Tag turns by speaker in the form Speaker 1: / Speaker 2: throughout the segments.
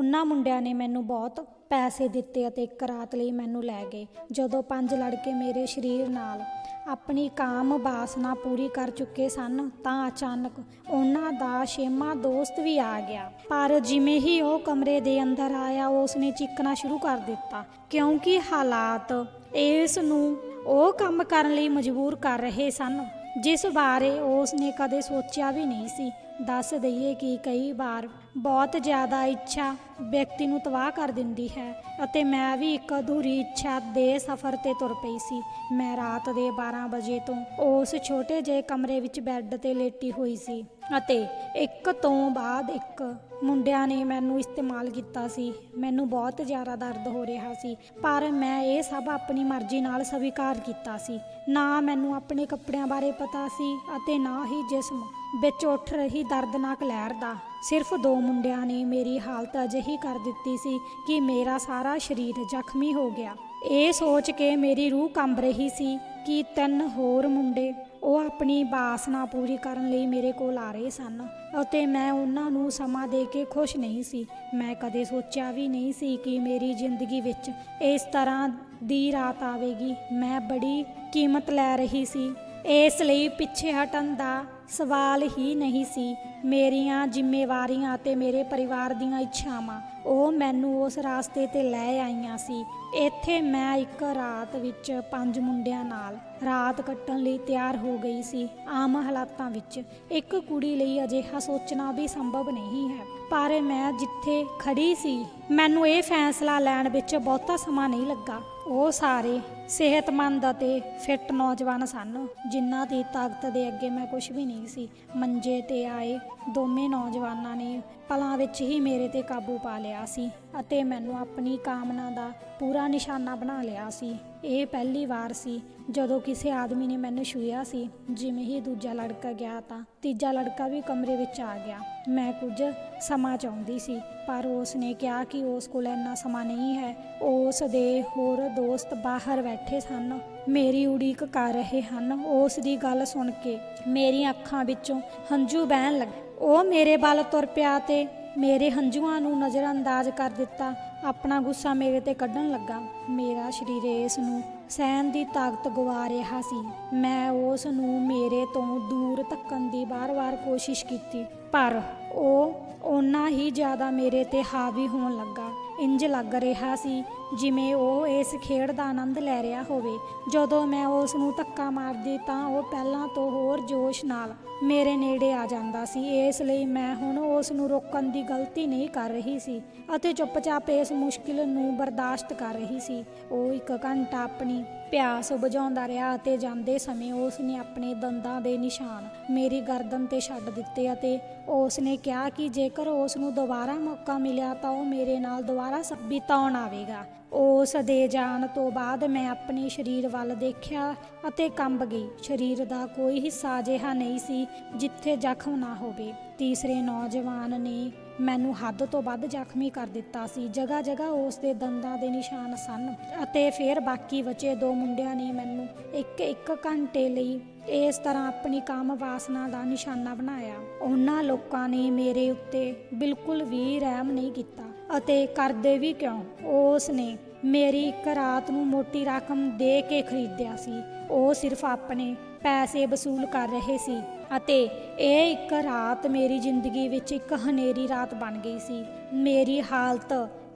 Speaker 1: ਉਹਨਾਂ ਮੁੰਡਿਆਂ ਨੇ ਮੈਨੂੰ ਬਹੁਤ ਪੈਸੇ ਦਿੱਤੇ ਅਤੇ ਇੱਕ ਰਾਤ ਲਈ ਮੈਨੂੰ ਲੈ ਗਏ। ਜਦੋਂ ਪੰਜ ਲੜਕੇ ਮੇਰੇ ਸਰੀਰ ਨਾਲ ਆਪਣੀ ਕਾਮ ਬਾਸਨਾ ਪੂਰੀ ਕਰ ਚੁੱਕੇ ਸਨ, ਤਾਂ ਅਚਾਨਕ ਉਹਨਾਂ ਦਾ ਛੇਵਾਂ ਦੋਸਤ ਵੀ ਆ ਗਿਆ। ਪਰ ਜਿਵੇਂ ਹੀ ਉਹ ਕਮਰੇ ਦੇ ਅੰਦਰ ਆਇਆ, ਉਸਨੇ ਚੀਕਣਾ ਸ਼ੁਰੂ ਕਰ ਦਿੱਤਾ, ਕਿਉਂਕਿ ਹਾਲਾਤ ਇਸ ਨੂੰ ਉਹ ਕੰਮ ਕਰਨ ਲਈ ਮਜਬੂਰ ਕਰ ਰਹੇ ਸਨ, ਜਿਸ ਬਾਰੇ ਉਸਨੇ ਕਦੇ ਸੋਚਿਆ ਵੀ ਨਹੀਂ ਸੀ। ਦੱਸ ਦਈਏ ਕਿ ਕਈ ਵਾਰ ਬਹੁਤ ਜ਼ਿਆਦਾ ਇੱਛਾ ਵਿਅਕਤੀ ਨੂੰ ਤਬਾਹ ਕਰ ਦਿੰਦੀ ਹੈ ਅਤੇ ਮੈਂ ਵੀ ਇੱਕ ਅਧੂਰੀ ਇੱਛਾ ਦੇ ਸਫ਼ਰ ਤੇ ਤੁਰ ਪਈ ਸੀ। ਮੈਂ ਰਾਤ ਦੇ 12 ਵਜੇ ਤੋਂ ਉਸ ਛੋਟੇ ਜਿਹੇ ਕਮਰੇ ਵਿੱਚ ਬੈੱਡ ਤੇ ਲੇਟੀ ਹੋਈ ਸੀ ਅਤੇ ਇੱਕ ਤੋਂ ਬਾਅਦ ਇੱਕ ਮੁੰਡਿਆਂ ਨੇ ਮੈਨੂੰ ਇਸਤੇਮਾਲ ਕੀਤਾ ਸੀ। ਮੈਨੂੰ ਬਹੁਤ ਜ਼ਿਆਦਾ ਦਰਦ ਹੋ ਰਿਹਾ ਸੀ, ਪਰ ਮੈਂ ਇਹ ਸਭ ਆਪਣੀ ਮਰਜ਼ੀ ਨਾਲ ਸਵੀਕਾਰ ਕੀਤਾ ਸੀ। ਨਾ ਮੈਨੂੰ ਆਪਣੇ ਕੱਪੜਿਆਂ ਬਾਰੇ ਪਤਾ ਸੀ ਅਤੇ ਨਾ ਹੀ ਜਿਸਮ ਵਿੱਚ ਉੱਠ ਰਹੀ ਦਰਦਨਾਕ ਲਹਿਰ ਦਾ। ਸਿਰਫ ਦੋ ਮੁੰਡਿਆਂ ਨੇ ਮੇਰੀ ਹਾਲਤ ਅਜਿਹੀ ਕਰ ਦਿੱਤੀ ਸੀ ਕਿ ਮੇਰਾ ਸਾਰਾ ਸਰੀਰ ਜ਼ਖਮੀ ਹੋ ਗਿਆ। ਇਹ ਸੋਚ ਕੇ ਮੇਰੀ ਰੂਹ ਕੰਬ ਰਹੀ ਸੀ ਕਿ ਤਿੰਨ ਹੋਰ ਮੁੰਡੇ ਉਹ ਆਪਣੀ ਬਾਸਨਾ ਪੂਰੀ ਕਰਨ ਲਈ ਮੇਰੇ ਕੋਲ ਆ ਰਹੇ ਸਨ ਅਤੇ ਮੈਂ ਉਹਨਾਂ ਨੂੰ ਸਮਾਂ ਦੇ ਕੇ ਖੁਸ਼ ਨਹੀਂ ਸੀ। ਮੈਂ ਕਦੇ ਸੋਚਿਆ ਵੀ ਨਹੀਂ ਸੀ ਕਿ ਮੇਰੀ ਜ਼ਿੰਦਗੀ ਵਿੱਚ ਇਸ ਤਰ੍ਹਾਂ ਦੀ ਰਾਤ ਆਵੇਗੀ। ਮੈਂ ਬੜੀ ਕੀਮਤ ਲੈ ਰਹੀ ਸੀ। ਇਸ ਲਈ ਪਿੱਛੇ ਹਟਣ ਦਾ ਸਵਾਲ ਹੀ ਨਹੀਂ ਸੀ। ਮੇਰੀਆਂ ਜ਼ਿੰਮੇਵਾਰੀਆਂ ਅਤੇ ਮੇਰੇ ਪਰਿਵਾਰ ਦੀਆਂ ਇੱਛਾਵਾਂ, ਉਹ ਮੈਨੂੰ ਉਸ ਰਾਸਤੇ ਤੇ ਲੈ ਆਈਆਂ ਸੀ। ਇੱਥੇ ਮੈਂ ਇੱਕ ਰਾਤ ਵਿੱਚ ਪੰਜ ਮੁੰਡਿਆਂ ਨਾਲ ਰਾਤ ਕੱਟਣ ਲਈ ਤਿਆਰ ਹੋ ਗਈ ਸੀ, ਆਮ ਹਾਲਾਤਾਂ ਵਿੱਚ। ਇੱਕ ਕੁੜੀ ਲਈ ਅਜਿਹਾ ਸੋਚਣਾ ਵੀ ਸੰਭਵ ਨਹੀਂ ਹੈ, ਪਰ ਮੈਂ ਜਿੱਥੇ ਖੜੀ ਸੀ, ਮੈਨੂੰ ਇਹ ਫੈਸਲਾ ਲੈਣ ਵਿੱਚ ਬਹੁਤਾ ਸਮਾਂ ਨਹੀਂ ਲੱਗਾ। ਉਹ ਸਾਰੇ ਸਿਹਤਮੰਦ ਅਤੇ ਫਿੱਟ ਨੌਜਵਾਨ ਸਨ। ਜਿਨ੍ਹਾਂ ਦੀ ਤਾਕਤ ਦੇ ਅੱਗੇ ਮੈਂ ਕੁਝ ਵੀ ਨਹੀਂ ਸੀ। ਮੰਜੇ ਤੇ ਆਏ ਦੋਵੇਂ ਨੌਜਵਾਨਾਂ ਨੇ ਪਲਾਂ ਵਿੱਚ ਹੀ ਮੇਰੇ ਤੇ ਕਾਬੂ ਪਾ ਲਿਆ ਸੀ ਅਤੇ ਮੈਨੂੰ ਆਪਣੀ ਕਾਮਨਾ ਦਾ ਪੂਰਾ ਨਿਸ਼ਾਨਾ ਬਣਾ ਲਿਆ ਸੀ। ਇਹ ਪਹਿਲੀ ਵਾਰ ਸੀ ਜਦੋਂ ਕਿਸੇ ਆਦਮੀ ਨੇ ਮੈਨੂੰ ਛੂਇਆ ਸੀ। ਜਿਵੇਂ ਹੀ ਦੂਜਾ ਲੜਕਾ ਗਿਆ ਤਾਂ ਤੀਜਾ ਲੜਕਾ ਵੀ ਕਮਰੇ ਵਿੱਚ ਆ ਗਿਆ। ਮੈਂ ਕੁਝ ਸਮਾਂ ਚਾਹੁੰਦੀ ਸੀ, ਪਰ ਉਸ ਨੇ ਕਿਹਾ ਕਿ ਉਸ ਕੋਲ ਇੰਨਾ ਸਮਾਂ ਨਹੀਂ ਹੈ। ਉਸ ਦੇ ਹੋਰ ਦੋਸਤ ਬਾਹਰ ਬੈਠੇ ਸਨ। ਮੇਰੀ ਉਡੀਕ ਕਰ ਰਹੇ ਹਨ। ਉਸ ਦੀ ਗੱਲ ਸੁਣ ਕੇ ਮੇਰੀਆਂ ਅੱਖਾਂ ਵਿੱਚੋਂ ਹੰਝੂ ਵਹਿਣ ਲੱਗੇ ਉਹ ਮੇਰੇ ਵੱਲ ਤੁਰ ਪਿਆ ਤੇ ਮੇਰੇ ਹੰਝੂਆਂ ਨੂੰ ਨਜ਼ਰਅੰਦਾਜ਼ ਕਰ ਦਿੱਤਾ। ਆਪਣਾ ਗੁੱਸਾ ਮੇਰੇ ਤੇ ਕੱਢਣ ਲੱਗਾ। ਮੇਰਾ ਸਰੀਰ ਇਸ ਨੂੰ ਸਹਿਣ ਦੀ ਤਾਕਤ ਗਵਾ ਰਿਹਾ ਸੀ। ਮੈਂ ਉਸ ਨੂੰ ਮੇਰੇ ਤੋਂ ਦੂਰ ਧੱਕਣ ਦੀ ਬਾਰ-ਬਾਰ ਕੋਸ਼ਿਸ਼ ਕੀਤੀ, ਪਰ ਉਹ ਓਨਾ ਹੀ ਜ਼ਿਆਦਾ ਮੇਰੇ ਤੇ ਹਾਵੀ ਹੋਣ ਲੱਗਾ। ਇੰਜ ਲੱਗ ਰਿਹਾ ਸੀ ਜਿਵੇਂ ਉਹ ਇਸ ਖੇਡ ਦਾ ਆਨੰਦ ਲੈ ਰਿਹਾ ਹੋਵੇ। ਜਦੋਂ ਮੈਂ ਉਸ ਨੂੰ ਧੱਕਾ ਮਾਰਦੀ ਤਾਂ ਉਹ ਪਹਿਲਾਂ ਤੋਂ ਹੋਰ ਜੋਸ਼ ਨਾਲ ਮੇਰੇ ਨੇੜੇ ਆ ਜਾਂਦਾ ਸੀ। ਇਸ ਲਈ ਮੈਂ ਹੁਣ ਉਸ ਨੂੰ ਰੋਕਣ ਦੀ ਗਲਤੀ ਨਹੀਂ ਕਰ ਰਹੀ ਸੀ ਅਤੇ ਚੁੱਪਚਾਪ ਇਸ ਮੁਸ਼ਕਿਲ ਨੂੰ ਬਰਦਾਸ਼ਤ ਕਰ ਰਹੀ ਸੀ। ਉਹ ਇੱਕ ਘੰਟਾ ਆਪਣੀ ਪਿਆਸ ਬੁਝਾਉਂਦਾ ਰਿਹਾ ਅਤੇ ਜਾਂਦੇ ਸਮੇਂ ਉਸ ਨੇ ਆਪਣੇ ਦੰਦਾਂ ਦੇ ਨਿਸ਼ਾਨ ਮੇਰੀ ਗਰਦਨ ਤੇ ਛੱਡ ਦਿੱਤੇ ਅਤੇ ਉਸ ਨੇ ਕਿਹਾ ਕਿ ਜੇਕਰ ਉਸ ਨੂੰ ਦੁਬਾਰਾ ਮੌਕਾ ਮਿਲਿਆ ਤਾਂ ਉਹ ਮੇਰੇ ਨਾਲ ਦੁਬਾਰਾ ਸ- ਬਿਤਾਉਣ ਆਵੇਗਾ। ਉਸ ਦੇ ਜਾਣ ਤੋਂ ਬਾਅਦ ਮੈਂ ਆਪਣੇ ਸਰੀਰ ਵੱਲ ਦੇਖਿਆ ਅਤੇ ਕੰਬ ਗਈ। ਸਰੀਰ ਦਾ ਕੋਈ ਹਿੱਸਾ ਅਜਿਹਾ ਨਹੀਂ ਸੀ ਜਿੱਥੇ ਜ਼ਖਮ ਨਾ ਹੋਵੇ। ਤੀਸਰੇ ਨੌਜਵਾਨ ਨੇ ਮੈਨੂੰ ਹੱਦ ਤੋਂ ਵੱਧ ਜ਼ਖਮੀ ਕਰ ਦਿੱਤਾ ਸੀ। ਜਗ੍ਹਾ ਜਗ੍ਹਾ ਉਸ ਦੇ ਦੰਦਾਂ ਦੇ ਨਿਸ਼ਾਨ ਸਨ ਅਤੇ ਫਿਰ ਬਾਕੀ ਬਚੇ ਦੋ ਮੁੰਡਿਆਂ ਨੇ ਮੈਨੂੰ ਇੱਕ ਇੱਕ ਘੰਟੇ ਲਈ ਇਸ ਤਰ੍ਹਾਂ ਆਪਣੀ ਕਾਮ ਵਾਸਨਾ ਦਾ ਨਿਸ਼ਾਨਾ ਬਣਾਇਆ। ਉਹਨਾਂ ਲੋਕਾਂ ਨੇ ਮੇਰੇ ਉੱਤੇ ਬਿਲਕੁਲ ਵੀ ਰਹਿਮ ਨਹੀਂ ਕੀਤਾ। ਅਤੇ ਕਰਦੇ ਵੀ ਕਿਉਂ? ਉਸ ਨੇ ਮੇਰੀ ਇੱਕ ਰਾਤ ਨੂੰ ਮੋਟੀ ਰਕਮ ਦੇ ਕੇ ਖਰੀਦਿਆ ਸੀ। ਉਹ ਸਿਰਫ ਆਪਣੇ ਪੈਸੇ ਵਸੂਲ ਕਰ ਰਹੇ ਸੀ ਅਤੇ ਇਹ ਇੱਕ ਰਾਤ ਮੇਰੀ ਜ਼ਿੰਦਗੀ ਵਿੱਚ ਇੱਕ ਹਨੇਰੀ ਰਾਤ ਬਣ ਗਈ ਸੀ। ਮੇਰੀ ਹਾਲਤ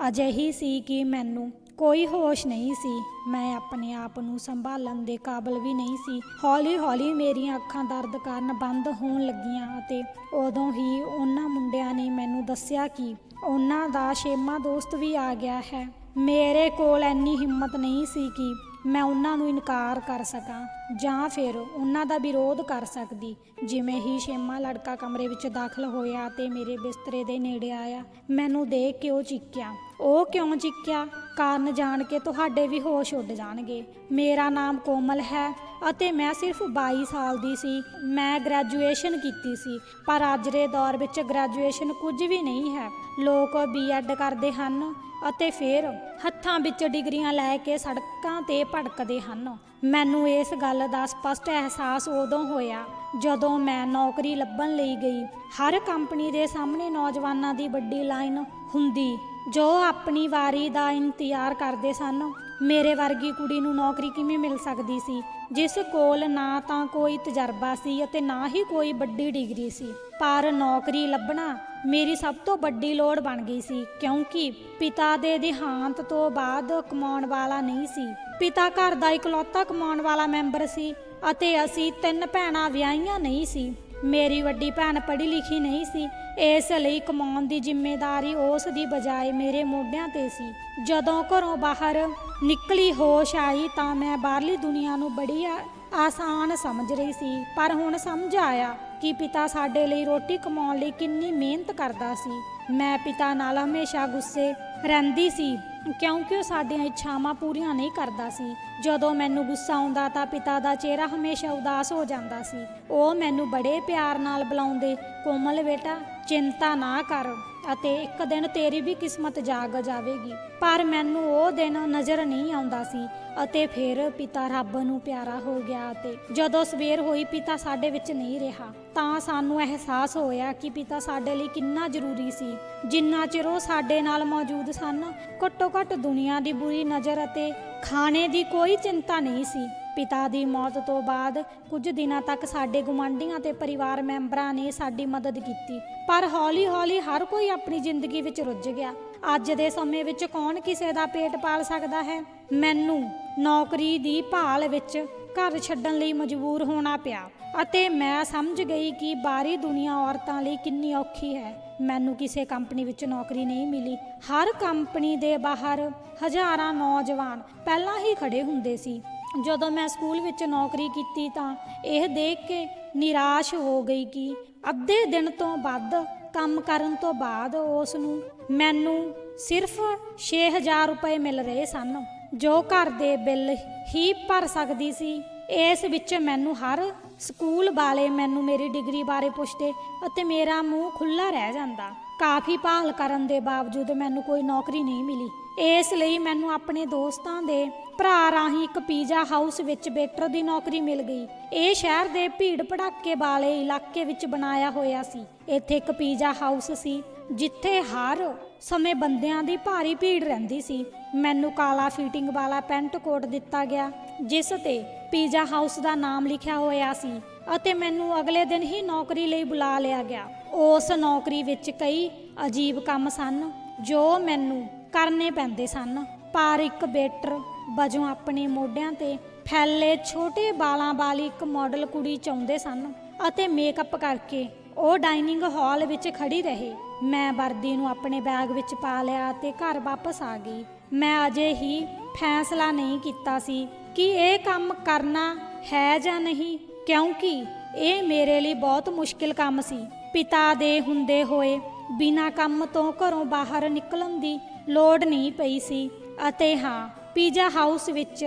Speaker 1: ਅਜਿਹੀ ਸੀ ਕਿ ਮੈਨੂੰ ਕੋਈ ਹੋਸ਼ ਨਹੀਂ ਸੀ। ਮੈਂ ਆਪਣੇ ਆਪ ਨੂੰ ਸੰਭਾਲਣ ਦੇ ਕਾਬਿਲ ਵੀ ਨਹੀਂ ਸੀ। ਹੌਲੀ-ਹੌਲੀ ਮੇਰੀਆਂ ਅੱਖਾਂ ਦਰਦ ਕਾਰਨ ਬੰਦ ਹੋਣ ਲੱਗੀਆਂ ਅਤੇ ਉਦੋਂ ਹੀ ਉਹਨਾਂ ਮੁੰਡਿਆਂ ਨੇ ਮੈਨੂੰ ਦੱਸਿਆ ਕਿ ਉਹਨਾਂ ਦਾ ਛੇਵਾਂ ਦੋਸਤ ਵੀ ਆ ਗਿਆ ਹੈ। ਮੇਰੇ ਕੋਲ ਇੰਨੀ ਹਿੰਮਤ ਨਹੀਂ ਸੀ ਕਿ ਮੈਂ ਉਹਨਾਂ ਨੂੰ ਇਨਕਾਰ ਕਰ ਸਕਾਂ ਜਾਂ ਫਿਰ ਉਹਨਾਂ ਦਾ ਵਿਰੋਧ ਕਰ ਸਕਦੀ। ਜਿਵੇਂ ਹੀ ਛੇਵਾਂ ਲੜਕਾ ਕਮਰੇ ਵਿੱਚ ਦਾਖਲ ਹੋਇਆ ਤੇ ਮੇਰੇ ਬਿਸਤਰੇ ਦੇ ਨੇੜੇ ਆਇਆ, ਮੈਨੂੰ ਦੇਖ ਕੇ ਉਹ ਚੀਕਿਆ। ਉਹ ਕਿਉਂ ਚੀਕਿਆ ਕਾਰਨ ਜਾਣ ਕੇ ਤੁਹਾਡੇ ਵੀ ਹੋਸ਼ ਉੱਡ ਜਾਣਗੇ। ਮੇਰਾ ਨਾਮ ਕੋਮਲ ਹੈ ਅਤੇ ਮੈਂ ਸਿਰਫ 22 ਸਾਲ ਦੀ ਸੀ। ਮੈਂ ਗ੍ਰੈਜੂਏਸ਼ਨ ਕੀਤੀ ਸੀ, ਪਰ ਅੱਜ ਦੇ ਦੌਰ ਵਿੱਚ ਗ੍ਰੈਜੂਏਸ਼ਨ ਕੁਝ ਵੀ ਨਹੀਂ ਹੈ। ਲੋਕ ਬੀਐਡ ਕਰਦੇ ਹਨ ਅਤੇ ਫਿਰ ਹੱਥਾਂ ਵਿੱਚ ਡਿਗਰੀਆਂ ਲੈ ਕੇ ਸੜਕਾਂ ਤੇ ਭੜਕਦੇ ਹਨ। ਮੈਨੂੰ ਇਸ ਗੱਲ ਦਾ ਸਪਸ਼ਟ ਅਹਿਸਾਸ ਉਦੋਂ ਹੋਇਆ ਜਦੋਂ ਮੈਂ ਨੌਕਰੀ ਲੱਭਣ ਲਈ ਗਈ। ਹਰ ਕੰਪਨੀ ਦੇ ਸਾਹਮਣੇ ਨੌਜਵਾਨਾਂ ਦੀ ਵੱਡੀ ਲਾਈਨ ਹੁੰਦੀ ਜੋ ਆਪਣੀ ਵਾਰੀ ਦਾ ਇੰਤਜ਼ਾਰ ਕਰਦੇ ਸਨ, ਮੇਰੇ ਵਰਗੀ ਕੁੜੀ ਨੂੰ ਨੌਕਰੀ ਕਿਵੇਂ ਮਿਲ ਸਕਦੀ ਸੀ? ਜਿਸ ਕੋਲ ਨਾ ਤਾਂ ਕੋਈ ਤਜਰਬਾ ਸੀ ਅਤੇ ਨਾ ਹੀ ਕੋਈ ਵੱਡੀ ਡਿਗਰੀ ਸੀ। ਪਰ ਨੌਕਰੀ ਲੱਭਣਾ ਮੇਰੀ ਸਭ ਤੋਂ ਵੱਡੀ ਲੋੜ ਬਣ ਗਈ ਸੀ, ਕਿਉਂਕਿ ਪਿਤਾ ਦੇ ਦੇਹਾਂਤ ਤੋਂ ਬਾਅਦ ਕਮਾਉਣ ਵਾਲਾ ਨਹੀਂ ਸੀ। ਪਿਤਾ ਘਰ ਦਾ ਇਕਲੌਤਾ ਕਮਾਉਣ ਵਾਲਾ ਮੈਂਬਰ ਸੀ ਅਤੇ ਅਸੀਂ ਤਿੰਨ ਭੈਣਾਂ ਵਿਆਹੀਆਂ ਨਹੀਂ ਸੀ। ਮੇਰੀ ਵੱਡੀ ਭੈਣ ਪੜ੍ਹੀ ਲਿਖੀ ਨਹੀਂ ਸੀ। ਇਸ ਲਈ ਕਮਾਉਣ ਦੀ ਜ਼ਿੰਮੇਵਾਰੀ ਉਸ ਦੀ ਬਜਾਏ ਮੇਰੇ ਮੋਢਿਆਂ ਤੇ ਸੀ। ਜਦੋਂ ਘਰੋਂ ਬਾਹਰ ਨਿਕਲੀ ਹੋਸ਼ ਆਈ ਤਾਂ ਮੈਂ ਬਾਹਰਲੀ ਦੁਨੀਆ ਨੂੰ ਬੜੀ ਆ- ਆਸਾਨ ਸਮਝ ਰਹੀ ਸੀ। ਪਰ ਹੁਣ ਸਮਝ ਆਇਆ ਕਿ ਪਿਤਾ ਸਾਡੇ ਲਈ ਰੋਟੀ ਕਮਾਉਣ ਲਈ ਕਿੰਨੀ ਮਿਹਨਤ ਕਰਦਾ ਸੀ। ਮੈਂ ਪਿਤਾ ਨਾਲ ਹਮੇਸ਼ਾ ਗੁੱਸੇ ਰਹਿੰਦੀ ਸੀ। ਕਿਉਂਕਿ ਉਹ ਸਾਡੀਆਂ ਇੱਛਾਵਾਂ ਪੂਰੀਆਂ ਨਹੀਂ ਕਰਦਾ ਸੀ। ਜਦੋਂ ਮੈਨੂੰ ਗੁੱਸਾ ਆਉਂਦਾ ਤਾਂ ਪਿਤਾ ਦਾ ਚਿਹਰਾ ਹਮੇਸ਼ਾ ਉਦਾਸ ਹੋ ਜਾਂਦਾ ਸੀ। ਉਹ ਮੈਨੂੰ ਬੜੇ ਪਿਆਰ ਨਾਲ ਬੁਲਾਉਂਦੇ, ਕੋਮਲ ਬੇਟਾ, ਚਿੰਤਾ ਨਾ ਕਰ। ਅਤੇ ਇੱਕ ਦਿਨ ਤੇਰੀ ਵੀ ਕਿਸਮਤ ਜਾਗ ਜਾਵੇਗੀ। ਪਰ ਮੈਨੂੰ ਉਹ ਦਿਨ ਨਜ਼ਰ ਨਹੀਂ ਆਉਂਦਾ ਸੀ ਅਤੇ ਫਿਰ ਪਿਤਾ ਰੱਬ ਨੂੰ ਪਿਆਰਾ ਹੋ ਗਿਆ ਅਤੇ ਜਦੋਂ ਸਵੇਰ ਹੋਈ ਪਿਤਾ ਸਾਡੇ ਵਿੱਚ ਨਹੀਂ ਰਿਹਾ, ਤਾਂ ਸਾਨੂੰ ਅਹਿਸਾਸ ਹੋਇਆ ਕਿ ਪਿਤਾ ਸਾਡੇ ਲਈ ਕਿੰਨਾ ਜ਼ਰੂਰੀ ਸੀ। ਜਿੰਨਾ ਚਿਰ ਉਹ ਸਾਡੇ ਨਾਲ ਮੌਜੂਦ ਸਨ ਘੱਟੋ ਘੱਟ ਦੁਨੀਆ ਦੀ ਬੁਰੀ ਨਜ਼ਰ ਅਤੇ ਖਾਣੇ ਦੀ ਕੋਈ ਚਿੰਤਾ ਨਹੀਂ ਸੀ। ਪਿਤਾ ਦੀ ਮੌਤ ਤੋਂ ਬਾਅਦ ਕੁਝ ਦਿਨਾਂ ਤੱਕ ਸਾਡੇ ਗੁਆਂਢੀਆਂ ਤੇ ਪਰਿਵਾਰ ਮੈਂਬਰਾਂ ਨੇ ਸਾਡੀ ਮਦਦ ਕੀਤੀ। ਪਰ ਹੌਲੀ-ਹੌਲੀ ਹਰ ਕੋਈ ਆਪਣੀ ਜ਼ਿੰਦਗੀ ਵਿੱਚ ਰੁੱਝ ਗਿਆ। ਅੱਜ ਦੇ ਸਮੇਂ ਵਿੱਚ ਕੌਣ ਕਿਸੇ ਦਾ ਪੇਟ ਪਾਲ ਸਕਦਾ ਹੈ? ਮੈਨੂੰ ਨੌਕਰੀ ਦੀ ਭਾਲ ਵਿੱਚ ਘਰ ਛੱਡਣ ਲਈ ਮਜਬੂਰ ਹੋਣਾ ਪਿਆ ਅਤੇ ਮੈਂ ਸਮਝ ਗਈ ਕਿ ਬਾਹਰੀ ਦੁਨੀਆ ਔਰਤਾਂ ਲਈ ਕਿੰਨੀ ਔਖੀ ਹੈ। ਮੈਨੂੰ ਕਿਸੇ ਕੰਪਨੀ ਵਿੱਚ ਨੌਕਰੀ ਨਹੀਂ ਮਿਲੀ। ਹਰ ਕੰਪਨੀ ਦੇ ਬਾਹਰ ਹਜ਼ਾਰਾਂ ਨੌਜਵਾਨ ਪਹਿਲਾਂ ਹੀ ਖੜੇ ਹੁੰਦੇ ਸੀ। ਜਦੋਂ ਮੈਂ ਸਕੂਲ ਵਿੱਚ ਨੌਕਰੀ ਕੀਤੀ ਤਾਂ ਇਹ ਦੇਖ ਕੇ ਨਿਰਾਸ਼ ਹੋ ਗਈ ਕਿ ਅੱਧੇ ਦਿਨ ਤੋਂ ਵੱਧ ਕੰਮ ਕਰਨ ਤੋਂ ਬਾਅਦ ਉਸ ਨੂੰ ਮੈਨੂੰ ਸਿਰਫ 6000 ਰੁਪਏ ਮਿਲ ਰਹੇ ਸਨ, ਜੋ ਘਰ ਦੇ ਬਿੱਲ ਹੀ ਭਰ ਸਕਦੀ ਸੀ। ਇਸ ਵਿੱਚ ਮੈਨੂੰ ਹਰ ਸਕੂਲ ਵਾਲੇ ਮੈਨੂੰ ਮੇਰੀ ਡਿਗਰੀ ਬਾਰੇ ਪੁੱਛਦੇ ਅਤੇ ਮੇਰਾ ਮੂੰਹ ਖੁੱਲਾ ਰਹਿ ਜਾਂਦਾ। ਕਾਫੀ ਭਾਲ ਕਰਨ ਦੇ ਬਾਵਜੂਦ ਮੈਨੂੰ ਕੋਈ ਨੌਕਰੀ ਨਹੀਂ ਮਿਲੀ। ਇਸ ਲਈ ਮੈਨੂੰ ਆਪਣੇ ਦੋਸਤਾਂ ਦੇ ਭਰਾ ਰਾਹੀਂ ਇੱਕ ਪੀਜ਼ਾ ਹਾਊਸ ਵਿੱਚ ਵੇਟਰ ਦੀ ਨੌਕਰੀ ਮਿਲ ਗਈ। ਇਹ ਸ਼ਹਿਰ ਦੇ ਭੀੜ ਭੜਾਕੇ ਵਾਲੇ ਇਲਾਕੇ ਵਿੱਚ ਬਣਾਇਆ ਹੋਇਆ ਸੀ। ਇੱਥੇ ਇੱਕ ਪੀਜ਼ਾ ਹਾਊਸ ਸੀ, ਜਿੱਥੇ ਹਰ ਸਮੇਂ ਬੰਦਿਆਂ ਦੀ ਭਾਰੀ ਭੀੜ ਰਹਿੰਦੀ ਸੀ। ਮੈਨੂੰ ਕਾਲਾ ਫਿਟਿੰਗ ਵਾਲਾ ਪੈਂਟ ਕੋਟ ਦਿੱਤਾ ਗਿਆ, ਜਿਸ ਤੇ ਪੀਜ਼ਾ ਹਾਊਸ ਦਾ ਨਾਮ ਲਿਖਿਆ ਹੋਇਆ ਸੀ ਅਤੇ ਮੈਨੂੰ ਅਗਲੇ ਦਿਨ ਹੀ ਨੌਕਰੀ ਲਈ ਬੁਲਾ ਲਿਆ ਗਿਆ। ਉਸ ਨੌਕਰੀ ਵਿੱਚ ਕਈ ਅਜੀਬ ਕੰਮ ਸਨ, ਜੋ ਮੈਨੂੰ ਕਰਨੇ ਪੈਂਦੇ ਸਨ। ਪਰ ਇੱਕ ਬੇਟਰ ਵਜੋਂ ਆਪਣੇ ਮੋਢਿਆਂ ਤੇ ਫੈਲੇ ਛੋਟੇ ਬਾਲਾਂ ਵਾਲੀ ਇੱਕ ਮਾਡਲ ਕੁੜੀ ਚਾਹੁੰਦੇ ਸਨ ਅਤੇ ਮੇਕਅਪ ਕਰਕੇ ਉਹ ਡਾਈਨਿੰਗ ਹਾਲ ਵਿੱਚ ਖੜੀ ਰਹੇ। ਮੈਂ ਵਰਦੀ ਨੂੰ ਆਪਣੇ ਬੈਗ ਵਿੱਚ ਪਾ ਲਿਆ ਤੇ ਘਰ ਵਾਪਸ ਆ ਗਈ। ਮੈਂ ਅਜੇ ਹੀ ਫੈਸਲਾ ਨਹੀਂ ਕੀਤਾ ਸੀ ਕਿ ਇਹ ਕੰਮ ਕਰਨਾ ਹੈ ਜਾਂ ਨਹੀਂ, ਕਿਉਂਕਿ ਇਹ ਮੇਰੇ ਲਈ ਬਹੁਤ ਮੁਸ਼ਕਿਲ ਕੰਮ ਸੀ। ਪਿਤਾ ਦੇ ਹੁੰਦੇ ਹੋਏ ਬਿਨਾਂ ਕੰਮ ਤੋਂ ਘਰੋਂ ਬਾਹਰ ਨਿਕਲਣ ਦੀ ਲੋੜ ਨਹੀਂ ਪਈ ਸੀ। ਅਤੇ ਹਾਂ, ਪੀਜ਼ਾ ਹਾਊਸ ਵਿੱਚ